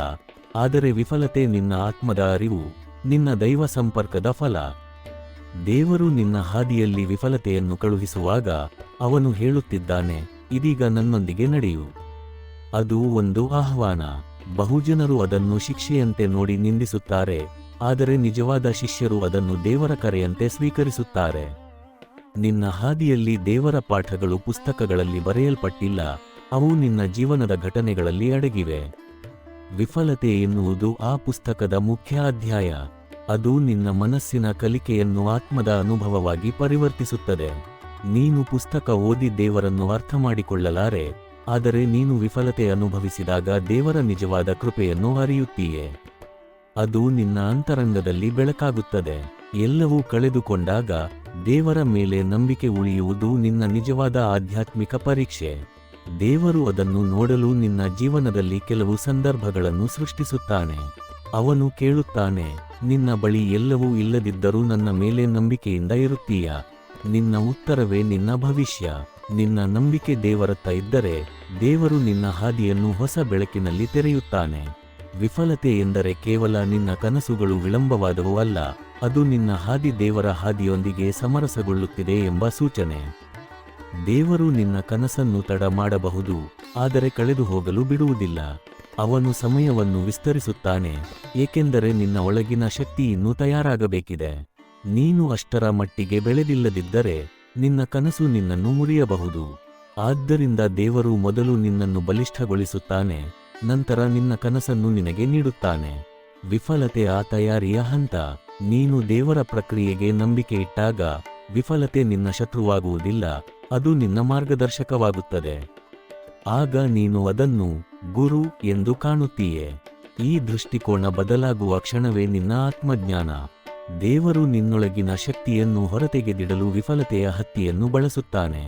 ಆದರೆ ವಿಫಲತೆ ನಿನ್ನ ಆತ್ಮದ ಅರಿವು, ನಿನ್ನ ದೈವ ಸಂಪರ್ಕದ ಫಲ. ದೇವರು ನಿನ್ನ ಹಾದಿಯಲ್ಲಿ ವಿಫಲತೆಯನ್ನು ಕಳುಹಿಸುವಾಗ ಅವನು ಹೇಳುತ್ತಿದ್ದಾನೆ, ಇದೀಗ ನನ್ನೊಂದಿಗೆ ನಡೆಯು. ಅದು ಒಂದು ಆಹ್ವಾನ. ಬಹುಜನರು ಅದನ್ನು ಶಿಕ್ಷೆಯಂತೆ ನೋಡಿ ನಿಂದಿಸುತ್ತಾರೆ, ಆದರೆ ನಿಜವಾದ ಶಿಷ್ಯರು ಅದನ್ನು ದೇವರ ಕರೆಯಂತೆ ಸ್ವೀಕರಿಸುತ್ತಾರೆ. ನಿನ್ನ ಹಾದಿಯಲ್ಲಿ ದೇವರ ಪಾಠಗಳು ಪುಸ್ತಕಗಳಲ್ಲಿ ಬರೆಯಲ್ಪಟ್ಟಿಲ್ಲ, ಅವು ನಿನ್ನ ಜೀವನದ ಘಟನೆಗಳಲ್ಲಿ ಅಡಗಿವೆ. ವಿಫಲತೆ ಎನ್ನುವುದು ಆ ಪುಸ್ತಕದ ಮುಖ್ಯ ಅಧ್ಯಾಯ. ಅದು ನಿನ್ನ ಮನಸ್ಸಿನ ಕಲಿಕೆಯನ್ನು ಆತ್ಮದ ಅನುಭವವಾಗಿ ಪರಿವರ್ತಿಸುತ್ತದೆ. ನೀನು ಪುಸ್ತಕ ಓದಿ ದೇವರನ್ನು ಅರ್ಥ ಆದರೆ ನೀನು ವಿಫಲತೆ ಅನುಭವಿಸಿದಾಗ ದೇವರ ನಿಜವಾದ ಕೃಪೆಯನ್ನು ಅರಿಯುತ್ತೀಯೆ. ಅದು ನಿನ್ನ ಅಂತರಂಗದಲ್ಲಿ ಬೆಳಕಾಗುತ್ತದೆ. ಎಲ್ಲವೂ ಕಳೆದುಕೊಂಡಾಗ ದೇವರ ಮೇಲೆ ನಂಬಿಕೆ ಉಳಿಯುವುದು ನಿನ್ನ ನಿಜವಾದ ಆಧ್ಯಾತ್ಮಿಕ ಪರೀಕ್ಷೆ. ದೇವರು ಅದನ್ನು ನೋಡಲು ನಿನ್ನ ಜೀವನದಲ್ಲಿ ಕೆಲವು ಸಂದರ್ಭಗಳನ್ನು ಸೃಷ್ಟಿಸುತ್ತಾನೆ. ಅವನು ಕೇಳುತ್ತಾನೆ, ನಿನ್ನ ಬಳಿ ಎಲ್ಲವೂ ಇಲ್ಲದಿದ್ದರೂ ನನ್ನ ಮೇಲೆ ನಂಬಿಕೆಯಿಂದ ಇರುತ್ತೀಯ. ನಿನ್ನ ಉತ್ತರವೇ ನಿನ್ನ ಭವಿಷ್ಯ. ನಿನ್ನ ನಂಬಿಕೆ ದೇವರತ್ತ ಇದ್ದರೆ ದೇವರು ನಿನ್ನ ಹಾದಿಯನ್ನು ಹೊಸ ಬೆಳಕಿನಲ್ಲಿ ತೆರೆಯುತ್ತಾನೆ. ವಿಫಲತೆ ಎಂದರೆ ಕೇವಲ ನಿನ್ನ ಕನಸುಗಳು ವಿಳಂಬವಾದವು ಅಲ್ಲ, ಅದು ನಿನ್ನ ಹಾದಿ ದೇವರ ಹಾದಿಯೊಂದಿಗೆ ಸಮರಸಗೊಳ್ಳುತ್ತಿದೆ ಎಂಬ ಸೂಚನೆ. ದೇವರು ನಿನ್ನ ಕನಸನ್ನು ತಡ ಮಾಡಬಹುದು, ಆದರೆ ಕಳೆದು ಹೋಗಲು ಬಿಡುವುದಿಲ್ಲ. ಅವನು ಸಮಯವನ್ನು ವಿಸ್ತರಿಸುತ್ತಾನೆ, ಏಕೆಂದರೆ ನಿನ್ನ ಒಳಗಿನ ಶಕ್ತಿ ಇನ್ನೂ ತಯಾರಾಗಬೇಕಿದೆ. ನೀನು ಅಷ್ಟರ ಮಟ್ಟಿಗೆ ಬೆಳೆದಿಲ್ಲದಿದ್ದರೆ ನಿನ್ನ ಕನಸು ನಿನ್ನನ್ನು ಮುರಿಯಬಹುದು. ಆದ್ದರಿಂದ ದೇವರು ಮೊದಲು ನಿನ್ನನ್ನು ಬಲಿಷ್ಠಗೊಳಿಸುತ್ತಾನೆ, ನಂತರ ನಿನ್ನ ಕನಸನ್ನು ನಿನಗೆ ನೀಡುತ್ತಾನೆ. ವಿಫಲತೆ ಆ ತಯಾರಿಯ ಹಂತ. ನೀನು ದೇವರ ಪ್ರಕ್ರಿಯೆಗೆ ನಂಬಿಕೆ ಇಟ್ಟಾಗ ವಿಫಲತೆ ನಿನ್ನ ಶತ್ರುವಾಗುವುದಿಲ್ಲ. ಅದು ನಿನ್ನ ಮಾರ್ಗದರ್ಶಕವಾಗುತ್ತದೆ. ಆಗ ನೀನು ಅದನ್ನು ಗುರು ಎಂದು ಕಾಣುತ್ತೀಯೆ. ಈ ದೃಷ್ಟಿಕೋನ ಬದಲಾಗುವ ಕ್ಷಣವೇ ನಿನ್ನ ಆತ್ಮಜ್ಞಾನ. ದೇವರು ನಿನ್ನೊಳಗಿನ ಶಕ್ತಿಯನ್ನು ಹೊರತೆಗೆದಿಡಲು ವಿಫಲತೆಯ ಹತ್ತಿಯನ್ನು ಬಳಸುತ್ತಾನೆ.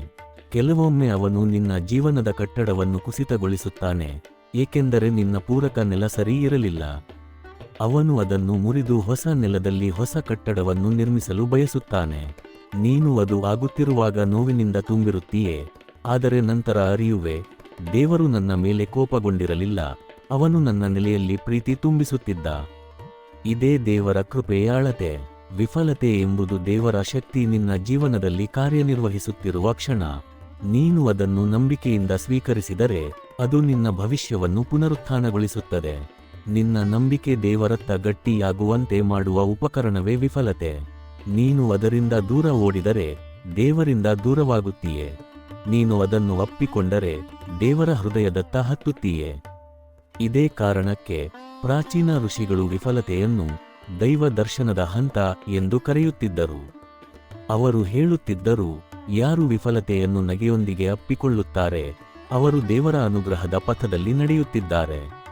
ಕೆಲವೊಮ್ಮೆ ಅವನು ನಿನ್ನ ಜೀವನದ ಕಟ್ಟಡವನ್ನು ಕುಸಿತಗೊಳಿಸುತ್ತಾನೆ, ಏಕೆಂದರೆ ನಿನ್ನ ಪೂರಕ ನೆಲ ಸರಿ ಇರಲಿಲ್ಲ. ಅವನು ಅದನ್ನು ಮುರಿದು ಹೊಸ ನೆಲದಲ್ಲಿ ಹೊಸ ಕಟ್ಟಡವನ್ನು ನಿರ್ಮಿಸಲು ಬಯಸುತ್ತಾನೆ. ನೀನು ಅದು ಆಗುತ್ತಿರುವಾಗ ನೋವಿನಿಂದ ತುಂಬಿರುತ್ತೀಯೇ, ಆದರೆ ನಂತರ ಅರಿಯುವೆ, ದೇವರು ನನ್ನ ಮೇಲೆ ಕೋಪಗೊಂಡಿರಲಿಲ್ಲ, ಅವನು ನನ್ನ ನೆಲೆಯಲ್ಲಿ ಪ್ರೀತಿ ತುಂಬಿಸುತ್ತಿದ್ದ. ಇದೇ ದೇವರ ಕೃಪೆಯಾಳತೆ ವಿಫಲತೆ ಎಂಬುದು ದೇವರ ಶಕ್ತಿ ನಿನ್ನ ಜೀವನದಲ್ಲಿ ಕಾರ್ಯನಿರ್ವಹಿಸುತ್ತಿರುವ ಕ್ಷಣ. ನೀನು ಅದನ್ನು ನಂಬಿಕೆಯಿಂದ ಸ್ವೀಕರಿಸಿದರೆ, ಅದು ನಿನ್ನ ಭವಿಷ್ಯವನ್ನು ಪುನರುತ್ಥಾನಗೊಳಿಸುತ್ತದೆ. ನಿನ್ನ ನಂಬಿಕೆ ದೇವರತ್ತ ಗಟ್ಟಿಯಾಗುವಂತೆ ಮಾಡುವ ಉಪಕರಣವೇ ವಿಫಲತೆ. ನೀನು ಅದರಿಂದ ದೂರ ಓಡಿದರೆ ದೇವರಿಂದ ದೂರವಾಗುತ್ತೀಯೆ. ನೀನು ಅದನ್ನು ಅಪ್ಪಿಕೊಂಡರೆ ದೇವರ ಹೃದಯದತ್ತ ಹತ್ತುತ್ತೀಯೆ. ಇದೇ ಕಾರಣಕ್ಕೆ ಪ್ರಾಚೀನ ಋಷಿಗಳು ವಿಫಲತೆಯನ್ನು ದೈವ ದರ್ಶನದ ಹಂತ ಎಂದು ಕರೆಯುತ್ತಿದ್ದರು. ಅವರು ಹೇಳುತ್ತಿದ್ದರು, ಯಾರು ವಿಫಲತೆಯನ್ನು ನಗೆಯೊಂದಿಗೆ ಅಪ್ಪಿಕೊಳ್ಳುತ್ತಾರೆ, ಅವರು ದೇವರ ಅನುಗ್ರಹದ ಪಥದಲ್ಲಿ ನಡೆಯುತ್ತಿದ್ದಾರೆ.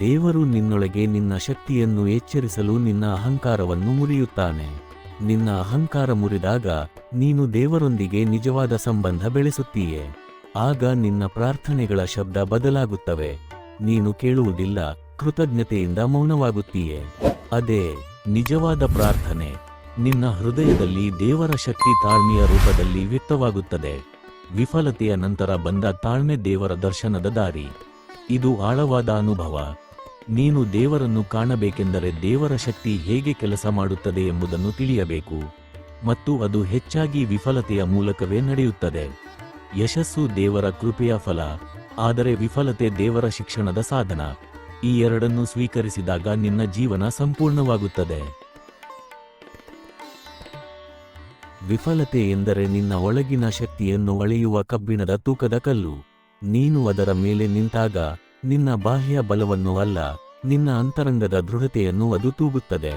ದೇವರು ನಿನ್ನೊಳಗೆ ನಿನ್ನ ಶಕ್ತಿಯನ್ನು ಎಚ್ಚರಿಸಲು ನಿನ್ನ ಅಹಂಕಾರವನ್ನು ಮುರಿಯುತ್ತಾನೆ. ನಿನ್ನ ಅಹಂಕಾರ ಮುರಿದಾಗ ನೀನು ದೇವರೊಂದಿಗೆ ನಿಜವಾದ ಸಂಬಂಧ ಬೆಳೆಸುತ್ತೀಯೆ. ಆಗ ನಿನ್ನ ಪ್ರಾರ್ಥನೆಗಳ ಶಬ್ದ ಬದಲಾಗುತ್ತವೆ. ನೀನು ಕೇಳುವುದಿಲ್ಲ, ಕೃತಜ್ಞತೆಯಿಂದ ಮೌನವಾಗುತ್ತೀಯೆ. ಅದೇ, ನಿಜವಾದ ಪ್ರಾರ್ಥನೆ. ನಿನ್ನ ಹೃದಯದಲ್ಲಿ ದೇವರ ಶಕ್ತಿ ತಾಳ್ಮೆಯ ರೂಪದಲ್ಲಿ ವ್ಯಕ್ತವಾಗುತ್ತದೆ. ವಿಫಲತೆಯ ನಂತರ ಬಂದ ತಾಳ್ಮೆ ದೇವರ ದರ್ಶನದ ದಾರಿ. ಇದು ಆಳವಾದ ಅನುಭವ. ನೀನು ದೇವರನ್ನು ಕಾಣಬೇಕೆಂದರೆ ದೇವರ ಶಕ್ತಿ ಹೇಗೆ ಕೆಲಸ ಮಾಡುತ್ತದೆ ಎಂಬುದನ್ನು ತಿಳಿಯಬೇಕು. ಮತ್ತು ಅದು ಹೆಚ್ಚಾಗಿ ವಿಫಲತೆಯ ಮೂಲಕವೇ ನಡೆಯುತ್ತದೆ. ಯಶಸ್ಸು ದೇವರ ಕೃಪೆಯ ಫಲ, ಆದರೆ ವಿಫಲತೆ ದೇವರ ಶಿಕ್ಷಣದ ಸಾಧನ. ಈ ಎರಡನ್ನು ಸ್ವೀಕರಿಸಿದಾಗ ನಿನ್ನ ಜೀವನ ಸಂಪೂರ್ಣವಾಗುತ್ತದೆ. ವಿಫಲತೆ ಎಂದರೆ ನಿನ್ನ ಒಳಗಿನ ಶಕ್ತಿಯನ್ನು ಅಳೆಯುವ ಕಬ್ಬಿಣದ ತೂಕದ ಕಲ್ಲು. ನೀನು ಅದರ ಮೇಲೆ ನಿಂತಾಗ ನಿನ್ನ ಬಾಹ್ಯ ಬಲವನ್ನು ಅಲ್ಲ, ನಿನ್ನ ಅಂತರಂಗದ ದೃಢತೆಯನ್ನು ಅದು ತೂಗುತ್ತದೆ.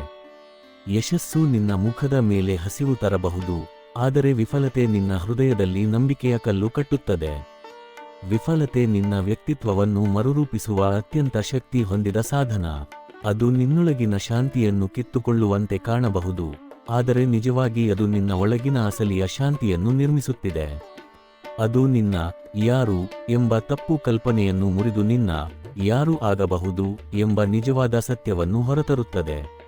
ಯಶಸ್ಸು ನಿನ್ನ ಮುಖದ ಮೇಲೆ ಹಸಿವು ತರಬಹುದು, ಆದರೆ ವಿಫಲತೆ ನಿನ್ನ ಹೃದಯದಲ್ಲಿ ನಂಬಿಕೆಯ ಕಲ್ಲು ಕಟ್ಟುತ್ತದೆ. ವಿಫಲತೆ ನಿನ್ನ ವ್ಯಕ್ತಿತ್ವವನ್ನು ಮರುರೂಪಿಸುವ ಅತ್ಯಂತ ಶಕ್ತಿ ಹೊಂದಿದ ಸಾಧನ. ಅದು ನಿನ್ನೊಳಗಿನ ಶಾಂತಿಯನ್ನು ಕಿತ್ತುಕೊಳ್ಳುವಂತೆ ಕಾಣಬಹುದು, ಆದರೆ ನಿಜವಾಗಿ ಅದು ನಿನ್ನ ಒಳಗಿನ ಅಸಲಿಯ ಶಾಂತಿಯನ್ನು ನಿರ್ಮಿಸುತ್ತಿದೆ. ಅದು ನಿನ್ನ, ಯಾರು, ಎಂಬ ತಪ್ಪು ಕಲ್ಪನೆಯನ್ನು ಮುರಿದು ನಿನ್ನ, ಯಾರು ಆಗಬಹುದು, ಎಂಬ ನಿಜವಾದ ಸತ್ಯವನ್ನು ಹೊರತರುತ್ತದೆ.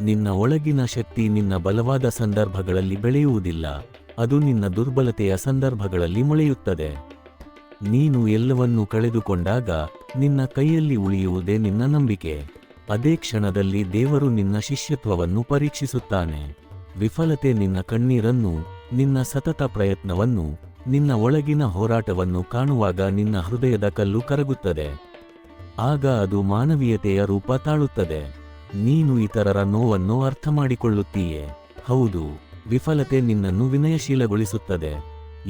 ನಿನ್ನ ಒಳಗಿನ ಶಕ್ತಿ ನಿನ್ನ ಬಲವಾದ ಸಂದರ್ಭಗಳಲ್ಲಿ ಬೆಳೆಯುವುದಿಲ್ಲ, ಅದು ನಿನ್ನ ದುರ್ಬಲತೆಯ ಸಂದರ್ಭಗಳಲ್ಲಿ ಮೊಳೆಯುತ್ತದೆ. ನೀನು ಎಲ್ಲವನ್ನೂ ಕಳೆದುಕೊಂಡಾಗ, ನಿನ್ನ ಕೈಯಲ್ಲಿ ಉಳಿಯುವುದೇ ನಿನ್ನ ನಂಬಿಕೆ. ಅದೇ ಕ್ಷಣದಲ್ಲಿ ದೇವರು ನಿನ್ನ ಶಿಷ್ಯತ್ವವನ್ನು ಪರೀಕ್ಷಿಸುತ್ತಾನೆ. ವಿಫಲತೆ ನಿನ್ನ ಕಣ್ಣೀರನ್ನು, ನಿನ್ನ ಸತತ ಪ್ರಯತ್ನವನ್ನು ನಿನ್ನ ಒಳಗಿನ ಹೋರಾಟವನ್ನು ಕಾಣುವಾಗ ನಿನ್ನ ಹೃದಯದ ಕಲ್ಲು ಕರಗುತ್ತದೆ. ಆಗ ಅದು ಮಾನವೀಯತೆಯ ರೂಪ ತಾಳುತ್ತದೆ. ನೀನು ಇತರರ ನೋವನ್ನು ಅರ್ಥ ಮಾಡಿಕೊಳ್ಳುತ್ತೀಯೆ ಹೌದು, ವಿಫಲತೆ ನಿನ್ನನ್ನು ವಿನಯಶೀಲಗೊಳಿಸುತ್ತದೆ.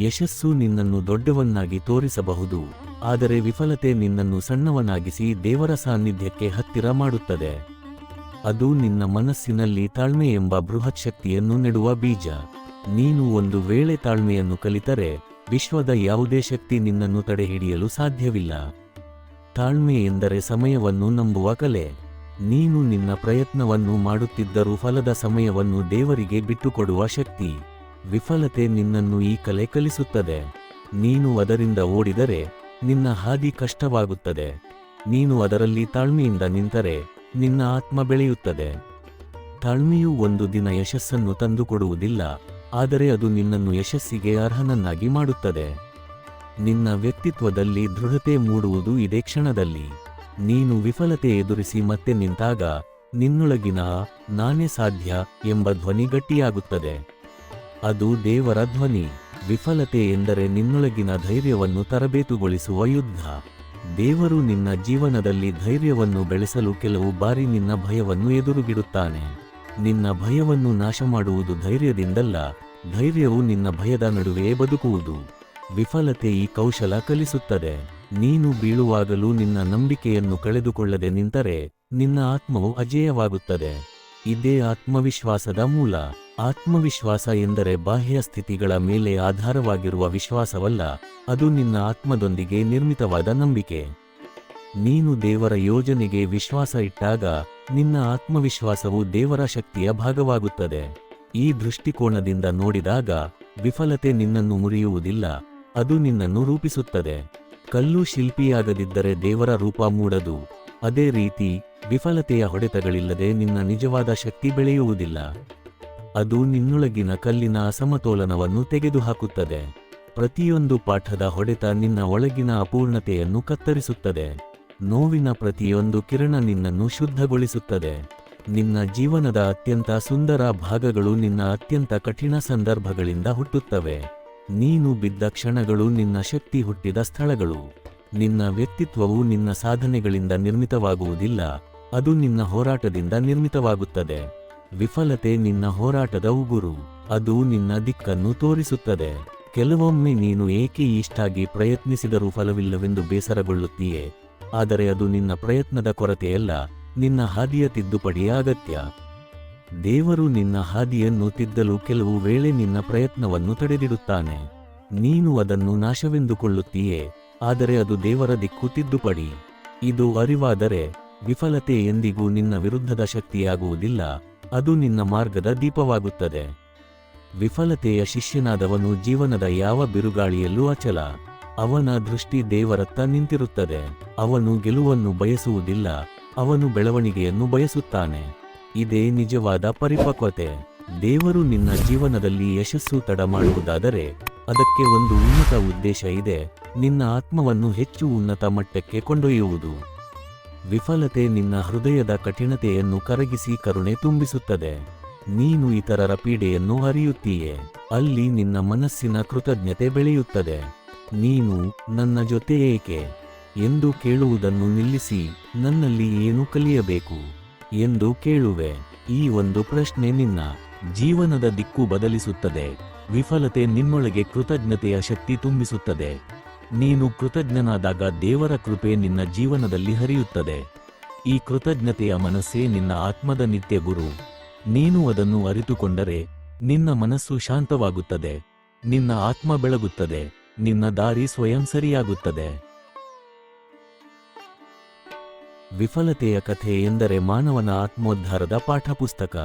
ಯಶಸ್ಸು ನಿನ್ನನ್ನು ದೊಡ್ಡವನ್ನಾಗಿ ತೋರಿಸಬಹುದು. ಆದರೆ ವಿಫಲತೆ ನಿನ್ನನ್ನು ಸಣ್ಣವನಾಗಿಸಿ ದೇವರ ಸಾನ್ನಿಧ್ಯಕ್ಕೆ ಹತ್ತಿರ ಮಾಡುತ್ತದೆ. ಅದು ನಿನ್ನ ಮನಸ್ಸಿನಲ್ಲಿ ತಾಳ್ಮೆ ಎಂಬ ಬೃಹತ್ ಶಕ್ತಿಯನ್ನು ನೆಡುವ ಬೀಜ. ನೀನು ಒಂದು ವೇಳೆ ತಾಳ್ಮೆಯನ್ನು ಕಲಿತರೆ ವಿಶ್ವದ ಯಾವುದೇ ಶಕ್ತಿ ನಿನ್ನನ್ನು ತಡೆಹಿಡಿಯಲು ಸಾಧ್ಯವಿಲ್ಲ. ತಾಳ್ಮೆ ಎಂದರೆ ಸಮಯವನ್ನು ನಂಬುವ ಕಲೆ. ನೀನು ನಿನ್ನ ಪ್ರಯತ್ನವನ್ನು ಮಾಡುತ್ತಿದ್ದರೂ ಫಲದ ಸಮಯವನ್ನು ದೇವರಿಗೆ ಬಿಟ್ಟುಕೊಡುವ ಶಕ್ತಿ. ವಿಫಲತೆ ನಿನ್ನನ್ನು ಈ ಕಲೆ ಕಲಿಸುತ್ತದೆ. ನೀನು ಅದರಿಂದ ಓಡಿದರೆ ನಿನ್ನ ಹಾದಿ ಕಷ್ಟವಾಗುತ್ತದೆ. ನೀನು ಅದರಲ್ಲಿ ತಾಳ್ಮೆಯಿಂದ ನಿಂತರೆ ನಿನ್ನ ಆತ್ಮ ಬೆಳೆಯುತ್ತದೆ. ತಾಳ್ಮೆಯು ಒಂದು ದಿನ ಯಶಸ್ಸನ್ನು ತಂದುಕೊಡುವುದಿಲ್ಲ. ಆದರೆ ಅದು ನಿನ್ನನ್ನು ಯಶಸ್ಸಿಗೆ ಅರ್ಹನನ್ನಾಗಿ ಮಾಡುತ್ತದೆ. ನಿನ್ನ ವ್ಯಕ್ತಿತ್ವದಲ್ಲಿ ದೃಢತೆ ಮೂಡುವುದು ಇದೇ ಕ್ಷಣದಲ್ಲಿ. ನೀನು ವಿಫಲತೆ ಎದುರಿಸಿ ಮತ್ತೆ ನಿಂತಾಗ ನಿನ್ನೊಳಗಿನ ನಾನೇ ಸಾಧ್ಯ ಎಂಬ ಧ್ವನಿ ಗಟ್ಟಿಯಾಗುತ್ತದೆ. ಅದು ದೇವರ ಧ್ವನಿ. ವಿಫಲತೆ ಎಂದರೆ ನಿನ್ನೊಳಗಿನ ಧೈರ್ಯವನ್ನು ತರಬೇತುಗೊಳಿಸುವ ಯುದ್ಧ. ದೇವರು ನಿನ್ನ ಜೀವನದಲ್ಲಿ ಧೈರ್ಯವನ್ನು ಬೆಳೆಸಲು ಕೆಲವು ಬಾರಿ ನಿನ್ನ ಭಯವನ್ನು ಎದುರುಗಿಡುತ್ತಾನೆ. ನಿನ್ನ ಭಯವನ್ನು ನಾಶ ಮಾಡುವುದು ಧೈರ್ಯದಿಂದಲ್ಲ. ಧೈರ್ಯವು ನಿನ್ನ ಭಯದ ನಡುವೆ ಬದುಕುವುದು. ವಿಫಲತೆ ಈ ಕೌಶಲ ಕಲಿಸುತ್ತದೆ. ನೀನು ಬೀಳುವಾಗಲೂ ನಿನ್ನ ನಂಬಿಕೆಯನ್ನು ಕಳೆದುಕೊಳ್ಳದೆ ನಿಂತರೆ ನಿನ್ನ ಆತ್ಮವು ಅಜೇಯವಾಗುತ್ತದೆ. ಇದೇ ಆತ್ಮವಿಶ್ವಾಸದ ಮೂಲ. ಆತ್ಮವಿಶ್ವಾಸ ಎಂದರೆ ಬಾಹ್ಯ ಸ್ಥಿತಿಗಳ ಮೇಲೆ ಆಧಾರವಾಗಿರುವ ವಿಶ್ವಾಸವಲ್ಲ, ಅದು ನಿನ್ನ ಆತ್ಮದೊಂದಿಗೆ ನಿರ್ಮಿತವಾದ ನಂಬಿಕೆ. ನೀನು ದೇವರ ಯೋಜನೆಗೆ ವಿಶ್ವಾಸ ಇಟ್ಟಾಗ ನಿನ್ನ ಆತ್ಮವಿಶ್ವಾಸವು ದೇವರ ಶಕ್ತಿಯ ಭಾಗವಾಗುತ್ತದೆ. ಈ ದೃಷ್ಟಿಕೋನದಿಂದ ನೋಡಿದಾಗ ವಿಫಲತೆ ನಿನ್ನನ್ನು ಮುರಿಯುವುದಿಲ್ಲ, ಅದು ನಿನ್ನನ್ನು ರೂಪಿಸುತ್ತದೆ. ಕಲ್ಲು ಶಿಲ್ಪಿಯಾಗದಿದ್ದರೆ ದೇವರ ರೂಪ ಮೂಡದು. ಅದೇ ರೀತಿ ವಿಫಲತೆಯ ಹೊಡೆತಗಳಿಲ್ಲದೆ ನಿನ್ನ ನಿಜವಾದ ಶಕ್ತಿ ಬೆಳೆಯುವುದಿಲ್ಲ. ಅದು ನಿನ್ನೊಳಗಿನ ಕಲ್ಲಿನ ಅಸಮತೋಲನವನ್ನು ತೆಗೆದುಹಾಕುತ್ತದೆ. ಪ್ರತಿಯೊಂದು ಪಾಠದ ಹೊಡೆತ ನಿನ್ನ ಒಳಗಿನ ಅಪೂರ್ಣತೆಯನ್ನು ಕತ್ತರಿಸುತ್ತದೆ. ನೋವಿನ ಪ್ರತಿಯೊಂದು ಕಿರಣ ನಿನ್ನನ್ನು ಶುದ್ಧಗೊಳಿಸುತ್ತದೆ. ನಿನ್ನ ಜೀವನದ ಅತ್ಯಂತ ಸುಂದರ ಭಾಗಗಳು ನಿನ್ನ ಅತ್ಯಂತ ಕಠಿಣ ಸಂದರ್ಭಗಳಿಂದ ಹುಟ್ಟುತ್ತವೆ. ನೀನು ಬಿದ್ದ ಕ್ಷಣಗಳು ನಿನ್ನ ಶಕ್ತಿ ಹುಟ್ಟಿದ ಸ್ಥಳಗಳು. ನಿನ್ನ ವ್ಯಕ್ತಿತ್ವವು ನಿನ್ನ ಸಾಧನೆಗಳಿಂದ ನಿರ್ಮಿತವಾಗುವುದಿಲ್ಲ. ಅದು ನಿನ್ನ ಹೋರಾಟದಿಂದ ನಿರ್ಮಿತವಾಗುತ್ತದೆ. ವಿಫಲತೆ ನಿನ್ನ ಹೋರಾಟದ ಉಗುರು. ಅದು ನಿನ್ನ ದಿಕ್ಕನ್ನು ತೋರಿಸುತ್ತದೆ. ಕೆಲವೊಮ್ಮೆ ನೀನು ಏಕೆ ಇಷ್ಟಾಗಿ ಪ್ರಯತ್ನಿಸಿದರೂ ಫಲವಿಲ್ಲವೆಂದು ಬೇಸರಗೊಳ್ಳುತ್ತೀಯೆ. ಆದರೆ ಅದು ನಿನ್ನ ಪ್ರಯತ್ನದ ಕೊರತೆಯಲ್ಲ. ನಿನ್ನ ಹಾದಿಯ ತಿದ್ದುಪಡಿಯ ಅಗತ್ಯ. ದೇವರು ನಿನ್ನ ಹಾದಿಯನ್ನು ತಿದ್ದಲು ಕೆಲವು ವೇಳೆ ನಿನ್ನ ಪ್ರಯತ್ನವನ್ನು ತಡೆದಿಡುತ್ತಾನೆ. ನೀನು ಅದನ್ನು ನಾಶವೆಂದುಕೊಳ್ಳುತ್ತೀಯೇ, ಆದರೆ ಅದು ದೇವರ ದಿಕ್ಕು ತಿದ್ದುಪಡಿ. ಇದು ಅರಿವಾದರೆ, ವಿಫಲತೆ ಎಂದಿಗೂ ನಿನ್ನ ವಿರುದ್ಧದ ಶಕ್ತಿಯಾಗುವುದಿಲ್ಲ, ಅದು ನಿನ್ನ ಮಾರ್ಗದ ದೀಪವಾಗುತ್ತದೆ. ವಿಫಲತೆಯ ಶಿಷ್ಯನಾದವನು ಜೀವನದ ಯಾವ ಬಿರುಗಾಳಿಯಲ್ಲೂ ಅಚಲ. ಅವನ ದೃಷ್ಟಿ ದೇವರತ್ತ ನಿಂತಿರುತ್ತದೆ. ಅವನು ಗೆಲುವನ್ನು ಬಯಸುವುದಿಲ್ಲ ಅವನು ಬೆಳವಣಿಗೆಯನ್ನು ಬಯಸುತ್ತಾನೆ. ಇದೇ ನಿಜವಾದ ಪರಿಪಕ್ವತೆ. ದೇವರು ನಿನ್ನ ಜೀವನದಲ್ಲಿ ಯಶಸ್ಸು ತಡ ಮಾಡುವುದಾದರೆ ಅದಕ್ಕೆ ಒಂದು ಉನ್ನತ ಉದ್ದೇಶ ಇದೆ. ನಿನ್ನ ಆತ್ಮವನ್ನು ಹೆಚ್ಚು ಉನ್ನತ ಮಟ್ಟಕ್ಕೆ ಕೊಂಡೊಯ್ಯುವುದು. ವಿಫಲತೆ ನಿನ್ನ ಹೃದಯದ ಕಠಿಣತೆಯನ್ನು ಕರಗಿಸಿ ಕರುಣೆ ತುಂಬಿಸುತ್ತದೆ. ನೀನು ಇತರರ ಪೀಡೆಯನ್ನು ಅರಿಯುತ್ತೀಯೇ. ಅಲ್ಲಿ ನಿನ್ನ ಮನಸ್ಸಿನ ಕೃತಜ್ಞತೆ ಬೆಳೆಯುತ್ತದೆ. ನೀನು ನನ್ನ ಜೊತೆ ಏಕೆ? ಎಂದು ಕೇಳುವುದನ್ನು ನಿಲ್ಲಿಸಿ, ನನ್ನಲ್ಲಿ ಏನು ಕಲಿಯಬೇಕು ಎಂದು ಕೇಳುವೆ. ಈ ಒಂದು ಪ್ರಶ್ನೆ ನಿನ್ನ ಜೀವನದ ದಿಕ್ಕು ಬದಲಿಸುತ್ತದೆ. ವಿಫಲತೆ ನಿಮ್ಮೊಳಗೆ ಕೃತಜ್ಞತೆಯ ಶಕ್ತಿ ತುಂಬಿಸುತ್ತದೆ. ನೀನು ಕೃತಜ್ಞನಾದಾಗ ದೇವರ ಕೃಪೆ ನಿನ್ನ ಜೀವನದಲ್ಲಿ ಹರಿಯುತ್ತದೆ. ಈ ಕೃತಜ್ಞತೆಯ ಮನಸ್ಸೇ ನಿನ್ನ ಆತ್ಮದ ನಿತ್ಯ ಗುರು. ನೀನು ಅದನ್ನು ಅರಿತುಕೊಂಡರೆ ನಿನ್ನ ಮನಸ್ಸು ಶಾಂತವಾಗುತ್ತದೆ. ನಿನ್ನ ಆತ್ಮ ಬೆಳಗುತ್ತದೆ. ನಿನ್ನ ದಾರಿ ಸ್ವಯಂ ಸರಿಯಾಗುತ್ತದೆ. ವಿಫಲತೆಯ ಕಥೆ ಎಂದರೆ ಮಾನವನ ಆತ್ಮೋದ್ಧಾರದ ಪಾಠಪುಸ್ತಕ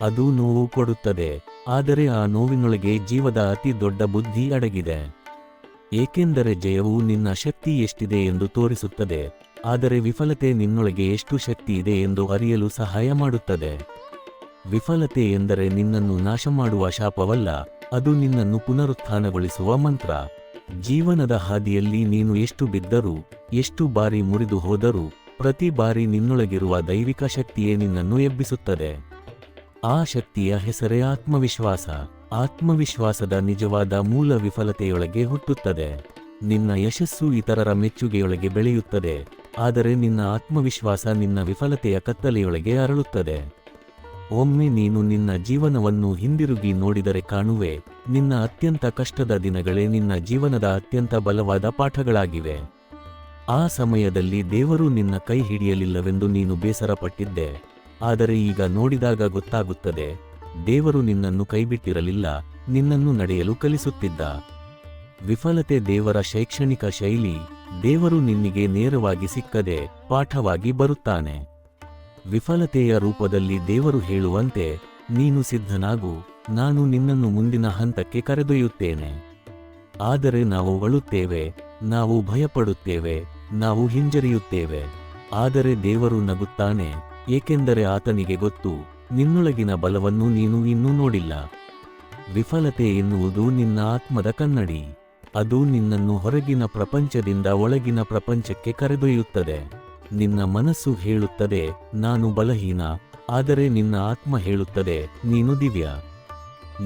ಅದು ನೋವು ಕೊಡುತ್ತದೆ, ಆದರೆ ಆ ನೋವಿನೊಳಗೆ ಜೀವದ ಅತಿ ದೊಡ್ಡ ಬುದ್ಧಿ ಅಡಗಿದೆ. ಏಕೆಂದರೆ ಜಯವು ನಿನ್ನ ಶಕ್ತಿ ಎಷ್ಟಿದೆ ಎಂದು ತೋರಿಸುತ್ತದೆ, ಆದರೆ ವಿಫಲತೆ ನಿನ್ನೊಳಗೆ ಎಷ್ಟು ಶಕ್ತಿ ಇದೆ ಎಂದು ಅರಿಯಲು ಸಹಾಯ ಮಾಡುತ್ತದೆ. ವಿಫಲತೆ ಎಂದರೆ ನಿನ್ನನ್ನು ನಾಶ ಮಾಡುವ ಶಾಪವಲ್ಲ, ಅದು ನಿನ್ನನ್ನು ಪುನರುತ್ಥಾನಗೊಳಿಸುವ ಮಂತ್ರ. ಜೀವನದ ಹಾದಿಯಲ್ಲಿ ನೀನು ಎಷ್ಟು ಬಿದ್ದರೂ, ಎಷ್ಟು ಬಾರಿ ಮುರಿದು ಹೋದರೂ ಪ್ರತಿ ಬಾರಿ ನಿನ್ನೊಳಗಿರುವ ದೈವಿಕ ಶಕ್ತಿಯೇ ನಿನ್ನನ್ನು ಎಬ್ಬಿಸುತ್ತದೆ. ಆ ಶಕ್ತಿಯ ಹೆಸರೇ ಆತ್ಮವಿಶ್ವಾಸ. ಆತ್ಮವಿಶ್ವಾಸದ ನಿಜವಾದ ಮೂಲ ವಿಫಲತೆಯೊಳಗೆ ಹುಟ್ಟುತ್ತದೆ. ನಿನ್ನ ಯಶಸ್ಸು ಇತರರ ಮೆಚ್ಚುಗೆಯೊಳಗೆ ಬೆಳೆಯುತ್ತದೆ. ಆದರೆ ನಿನ್ನ ಆತ್ಮವಿಶ್ವಾಸ ನಿನ್ನ ವಿಫಲತೆಯ ಕತ್ತಲೆಯೊಳಗೆ ಅರಳುತ್ತದೆ. ಒಮ್ಮೆ ನೀನು ನಿನ್ನ ಜೀವನವನ್ನು ಹಿಂದಿರುಗಿ ನೋಡಿದರೆ ಕಾಣುವೆ, ನಿನ್ನ ಅತ್ಯಂತ ಕಷ್ಟದ ದಿನಗಳೇ ನಿನ್ನ ಜೀವನದ ಅತ್ಯಂತ ಬಲವಾದ ಪಾಠಗಳಾಗಿವೆ. ಆ ಸಮಯದಲ್ಲಿ ದೇವರು ನಿನ್ನ ಕೈ ಹಿಡಿಯಲಿಲ್ಲವೆಂದು ನೀನು ಬೇಸರಪಟ್ಟಿದ್ದೆ. ಆದರೆ ಈಗ ನೋಡಿದಾಗ ಗೊತ್ತಾಗುತ್ತದೆ, ದೇವರು ನಿನ್ನನ್ನು ಕೈಬಿಟ್ಟಿರಲಿಲ್ಲ, ನಿನ್ನನ್ನು ನಡೆಯಲು ಕಲಿಸುತ್ತಿದ್ದ. ವಿಫಲತೆ ದೇವರ ಶೈಕ್ಷಣಿಕ ಶೈಲಿ, ದೇವರು ನಿನ್ನಿಗೆ ನೇರವಾಗಿ ಸಿಕ್ಕದೆ ಪಾಠವಾಗಿ ಬರುತ್ತಾನೆ. ವಿಫಲತೆಯ ರೂಪದಲ್ಲಿ ದೇವರು ಹೇಳುವಂತೆ, ನೀನು ಸಿದ್ಧನಾಗು, ನಾನು ನಿನ್ನನ್ನು ಮುಂದಿನ ಹಂತಕ್ಕೆ ಕರೆದೊಯ್ಯುತ್ತೇನೆ. ಆದರೆ ನಾವು ಅಳುತ್ತೇವೆ, ನಾವು ಭಯಪಡುತ್ತೇವೆ ನಾವು ಹಿಂಜರಿಯುತ್ತೇವೆ. ಆದರೆ ದೇವರು ನಗುತ್ತಾನೆ, ಏಕೆಂದರೆ ಆತನಿಗೆ ಗೊತ್ತು, ನಿನ್ನೊಳಗಿನ ಬಲವನ್ನು ನೀನು ಇನ್ನೂ ನೋಡಿಲ್ಲ. ವಿಫಲತೆ ಎನ್ನುವುದು ನಿನ್ನ ಆತ್ಮದ ಕನ್ನಡಿ. ಅದು ನಿನ್ನನ್ನು ಹೊರಗಿನ ಪ್ರಪಂಚದಿಂದ ಒಳಗಿನ ಪ್ರಪಂಚಕ್ಕೆ ಕರೆದೊಯ್ಯುತ್ತದೆ. ನಿನ್ನ ಮನಸ್ಸು ಹೇಳುತ್ತದೆ, ನಾನು ಬಲಹೀನ, ಆದರೆ ನಿನ್ನ ಆತ್ಮ ಹೇಳುತ್ತದೆ, ನೀನು ದಿವ್ಯ.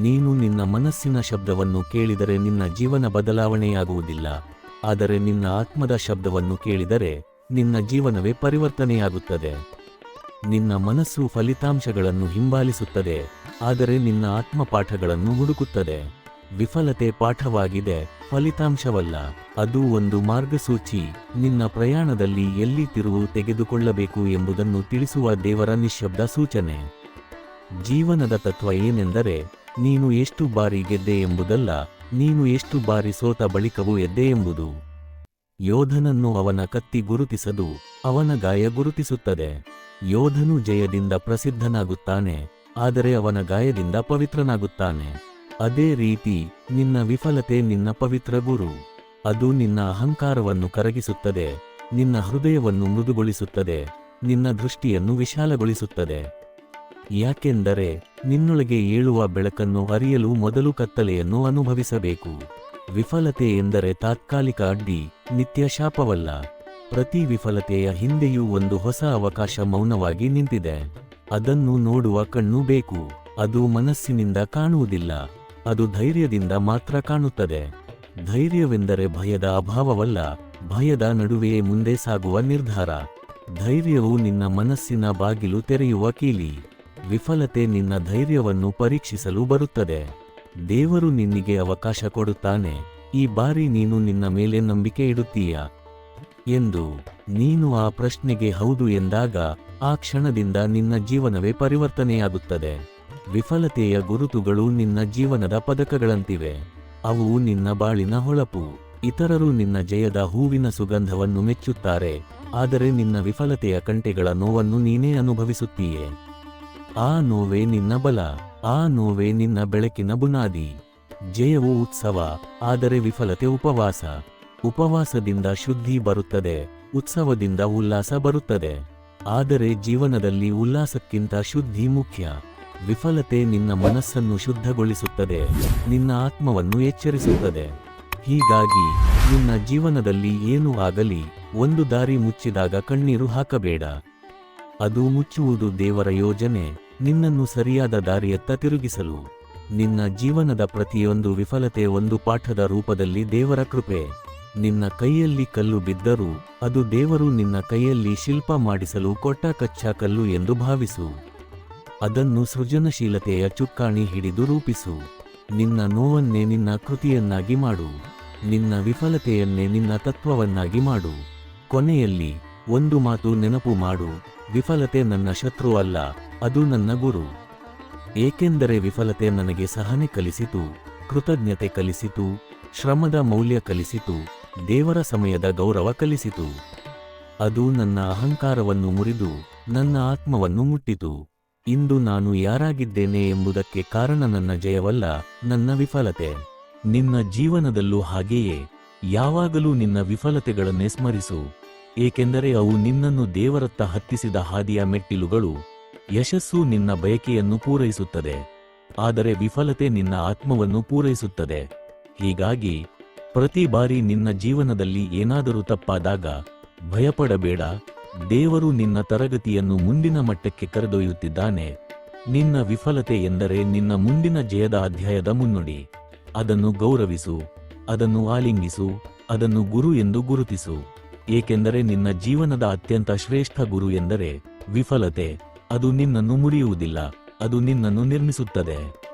ನೀನು ನಿನ್ನ ಮನಸ್ಸಿನ ಶಬ್ದವನ್ನು ಕೇಳಿದರೆ ನಿನ್ನ ಜೀವನ ಬದಲಾವಣೆಯಾಗುವುದಿಲ್ಲ. ಆದರೆ ನಿನ್ನ ಆತ್ಮದ ಶಬ್ದವನ್ನು ಕೇಳಿದರೆ ನಿನ್ನ ಜೀವನವೇ ಪರಿವರ್ತನೆಯಾಗುತ್ತದೆ. ನಿನ್ನ ಮನಸ್ಸು ಫಲಿತಾಂಶಗಳನ್ನು ಹಿಂಬಾಲಿಸುತ್ತದೆ, ಆದರೆ ನಿನ್ನ ಆತ್ಮ ಪಾಠಗಳನ್ನು ಹುಡುಕುತ್ತದೆ. ವಿಫಲತೆ ಪಾಠವಾಗಿದೆ, ಫಲಿತಾಂಶವಲ್ಲ. ಅದು ಒಂದು ಮಾರ್ಗಸೂಚಿ. ನಿನ್ನ ಪ್ರಯಾಣದಲ್ಲಿ ಎಲ್ಲಿ ತಿರುವು ತೆಗೆದುಕೊಳ್ಳಬೇಕು ಎಂಬುದನ್ನು ತಿಳಿಸುವ ದೇವರ ನಿಶಬ್ದ ಸೂಚನೆ. ಜೀವನದ ತತ್ವ ಏನೆಂದರೆ, ನೀನು ಎಷ್ಟು ಬಾರಿ ಗೆದ್ದೆ ಎಂಬುದಲ್ಲ ನೀನು ಎಷ್ಟು ಬಾರಿ ಸೋತ ಬಳಿಕವೂ ಎದ್ದೆ ಎಂಬುದು. ಯೋಧನನ್ನು ಅವನ ಕತ್ತಿ ಗುರುತಿಸದು ಅವನ ಗಾಯ ಗುರುತಿಸುತ್ತದೆ. ಯೋಧನು ಜಯದಿಂದ ಪ್ರಸಿದ್ಧನಾಗುತ್ತಾನೆ, ಆದರೆ ಅವನ ಗಾಯದಿಂದ ಪವಿತ್ರನಾಗುತ್ತಾನೆ. ಅದೇ ರೀತಿ ನಿನ್ನ ವಿಫಲತೆ ನಿನ್ನ ಪವಿತ್ರ ಗುರು. ಅದು ನಿನ್ನ ಅಹಂಕಾರವನ್ನು ಕರಗಿಸುತ್ತದೆ, ನಿನ್ನ ಹೃದಯವನ್ನು ಮೃದುಗೊಳಿಸುತ್ತದೆ, ನಿನ್ನ ದೃಷ್ಟಿಯನ್ನು ವಿಶಾಲಗೊಳಿಸುತ್ತದೆ. ಯಾಕೆಂದರೆ ನಿನ್ನೊಳಗೆ ಏಳುವ ಬೆಳಕನ್ನು ಅರಿಯಲು ಮೊದಲು ಕತ್ತಲೆಯನ್ನು ಅನುಭವಿಸಬೇಕು. ವಿಫಲತೆ ಎಂದರೆ ತಾತ್ಕಾಲಿಕ ಅಡ್ಡಿ, ನಿತ್ಯ ಶಾಪವಲ್ಲ. ಪ್ರತಿ ವಿಫಲತೆಯ ಹಿಂದೆಯೂ ಒಂದು ಹೊಸ ಅವಕಾಶ ಮೌನವಾಗಿ ನಿಂತಿದೆ. ಅದನ್ನು ನೋಡುವ ಕಣ್ಣು ಬೇಕು. ಅದು ಮನಸ್ಸಿನಿಂದ ಕಾಣುವುದಿಲ್ಲ. ಅದು ಧೈರ್ಯದಿಂದ ಮಾತ್ರ ಕಾಣುತ್ತದೆ. ಧೈರ್ಯವೆಂದರೆ ಭಯದ ಅಭಾವವಲ್ಲ. ಭಯದ ನಡುವೆಯೇ ಮುಂದೆ ಸಾಗುವ ನಿರ್ಧಾರ. ಧೈರ್ಯವು ನಿನ್ನ ಮನಸ್ಸಿನ ಬಾಗಿಲು ತೆರೆಯುವ ಕೀಲಿ. ವಿಫಲತೆ ನಿನ್ನ ಧೈರ್ಯವನ್ನು ಪರೀಕ್ಷಿಸಲು ಬರುತ್ತದೆ. ದೇವರು ನಿನ್ನಿಗೆ ಅವಕಾಶ ಕೊಡುತ್ತಾನೆ. ಈ ಬಾರಿ ನೀನು ನಿನ್ನ ಮೇಲೆ ನಂಬಿಕೆ ಇಡುತ್ತೀಯ? ಎಂದು ನೀನು ಆ ಪ್ರಶ್ನೆಗೆ ಹೌದು ಎಂದಾಗ ಆ ಕ್ಷಣದಿಂದ ನಿನ್ನ ಜೀವನವೇ ಪರಿವರ್ತನೆಯಾಗುತ್ತದೆ. ವಿಫಲತೆಯ ಗುರುತುಗಳು ನಿನ್ನ ಜೀವನದ ಪದಕಗಳಂತಿವೆ. ಅವು ನಿನ್ನ ಬಾಳಿನ ಹೊಳಪು. ಇತರರು ನಿನ್ನ ಜಯದ ಹೂವಿನ ಸುಗಂಧವನ್ನು ಮೆಚ್ಚುತ್ತಾರೆ. ಆದರೆ ನಿನ್ನ ವಿಫಲತೆಯ ಕಂಟೆಗಳ ನೋವನ್ನು ನೀನೇ ಅನುಭವಿಸುತ್ತೀಯೆ. ಆ ನೋವೇ ನಿನ್ನ ಬಲ, ಆ ನೋವೇ ನಿನ್ನ ಬೆಳಕಿನ ಬುನಾದಿ. ಜಯವು ಉತ್ಸವ, ಆದರೆ ವಿಫಲತೆ ಉಪವಾಸ. ಉಪವಾಸದಿಂದ ಶುದ್ಧಿ ಬರುತ್ತದೆ, ಉತ್ಸವದಿಂದ ಉಲ್ಲಾಸ ಬರುತ್ತದೆ. ಆದರೆ ಜೀವನದಲ್ಲಿ ಉಲ್ಲಾಸಕ್ಕಿಂತ ಶುದ್ಧಿ ಮುಖ್ಯ. ವಿಫಲತೆ ನಿನ್ನ ಮನಸ್ಸನ್ನು ಶುದ್ಧಗೊಳಿಸುತ್ತದೆ, ನಿನ್ನ ಆತ್ಮವನ್ನು ಎಚ್ಚರಿಸುತ್ತದೆ. ಹೀಗಾಗಿ, ನಿನ್ನ ಜೀವನದಲ್ಲಿ ಏನೂ ಆಗಲಿ, ಒಂದು ದಾರಿ ಮುಚ್ಚಿದಾಗ ಕಣ್ಣೀರು ಹಾಕಬೇಡ. ಅದು ಮುಚ್ಚುವುದು ದೇವರ ಯೋಜನೆ. ನಿನ್ನನ್ನು ಸರಿಯಾದ ದಾರಿಯತ್ತ ತಿರುಗಿಸಲು. ನಿನ್ನ ಜೀವನದ ಪ್ರತಿಯೊಂದು ವಿಫಲತೆ ಒಂದು ಪಾಠದ ರೂಪದಲ್ಲಿ ದೇವರ ಕೃಪೆ. ನಿನ್ನ ಕೈಯಲ್ಲಿ ಕಲ್ಲು ಬಿದ್ದರೂ, ಅದು ದೇವರು ನಿನ್ನ ಕೈಯಲ್ಲಿ ಶಿಲ್ಪ ಮಾಡಿಸಲು ಕೊಟ್ಟ ಕಚ್ಚಾ ಕಲ್ಲು ಎಂದು ಭಾವಿಸು. ಅದನ್ನು ಸೃಜನಶೀಲತೆಯ ಚುಕ್ಕಾಣಿ ಹಿಡಿದು ರೂಪಿಸು. ನಿನ್ನ ನೋವನ್ನೇ ನಿನ್ನ ಕೃತಿಯನ್ನಾಗಿ ಮಾಡು. ನಿನ್ನ ವಿಫಲತೆಯನ್ನೇ ನಿನ್ನ ತತ್ವವನ್ನಾಗಿ ಮಾಡು. ಕೊನೆಯಲ್ಲಿ, ಒಂದು ಮಾತು ನೆನಪು ಮಾಡು. ವಿಫಲತೆ ನನ್ನ ಶತ್ರು ಅಲ್ಲ. ಅದು ನನ್ನ ಗುರು. ಏಕೆಂದರೆ ವಿಫಲತೆ ನನಗೆ ಸಹನೆ ಕಲಿಸಿತು, ಕೃತಜ್ಞತೆ ಕಲಿಸಿತು, ಶ್ರಮದ ಮೌಲ್ಯ ಕಲಿಸಿತು, ದೇವರ ಸಮಯದ ಗೌರವ ಕಲಿಸಿತು. ಅದು ನನ್ನ ಅಹಂಕಾರವನ್ನು ಮುರಿದು, ನನ್ನ ಆತ್ಮವನ್ನು ಮುಟ್ಟಿತು. ಇಂದು ನಾನು ಯಾರಾಗಿದ್ದೇನೆ ಎಂಬುದಕ್ಕೆ ಕಾರಣ ನನ್ನ ಜಯವಲ್ಲ, ನನ್ನ ವಿಫಲತೆ. ನಿನ್ನ ಜೀವನದಲ್ಲೂ ಹಾಗೆಯೇ, ಯಾವಾಗಲೂ ನಿನ್ನ ವಿಫಲತೆಗಳನ್ನೇ ಸ್ಮರಿಸು. ಏಕೆಂದರೆ ಅವು ನಿನ್ನನ್ನು ದೇವರತ್ತ ಹತ್ತಿಸಿದ ಹಾದಿಯ ಮೆಟ್ಟಿಲುಗಳು ಯಶಸ್ಸು ನಿನ್ನ ಬಯಕೆಯನ್ನು ಪೂರೈಸುತ್ತದೆ. ಆದರೆ ವಿಫಲತೆ ನಿನ್ನ ಆತ್ಮವನ್ನು ಪೂರೈಸುತ್ತದೆ. ಹೀಗಾಗಿ, ಪ್ರತಿ ಬಾರಿ ನಿನ್ನ ಜೀವನದಲ್ಲಿ ಏನಾದರೂ ತಪ್ಪಾದಾಗ, ಭಯಪಡಬೇಡ. ದೇವರು ನಿನ್ನ ತರಗತಿಯನ್ನು ಮುಂದಿನ ಮಟ್ಟಕ್ಕೆ ಕರೆದೊಯ್ಯುತ್ತಿದ್ದಾನೆ. ನಿನ್ನ ವಿಫಲತೆ ಎಂದರೆ ನಿನ್ನ ಮುಂದಿನ ಜಯದ ಅಧ್ಯಾಯದ ಮುನ್ನುಡಿ. ಅದನ್ನು ಗೌರವಿಸು, ಅದನ್ನು ಆಲಿಂಗಿಸು, ಅದನ್ನು ಗುರು ಎಂದು ಗುರುತಿಸು. ಏಕೆಂದರೆ ನಿನ್ನ ಜೀವನದ ಅತ್ಯಂತ ಶ್ರೇಷ್ಠ ಗುರು ಎಂದರೆ ವಿಫಲತೆ. ಅದು ನಿನ್ನನ್ನು ಮುರಿಯುವುದಿಲ್ಲ ಅದು ನಿನ್ನನ್ನು ನಿರ್ಮಿಸುತ್ತದೆ.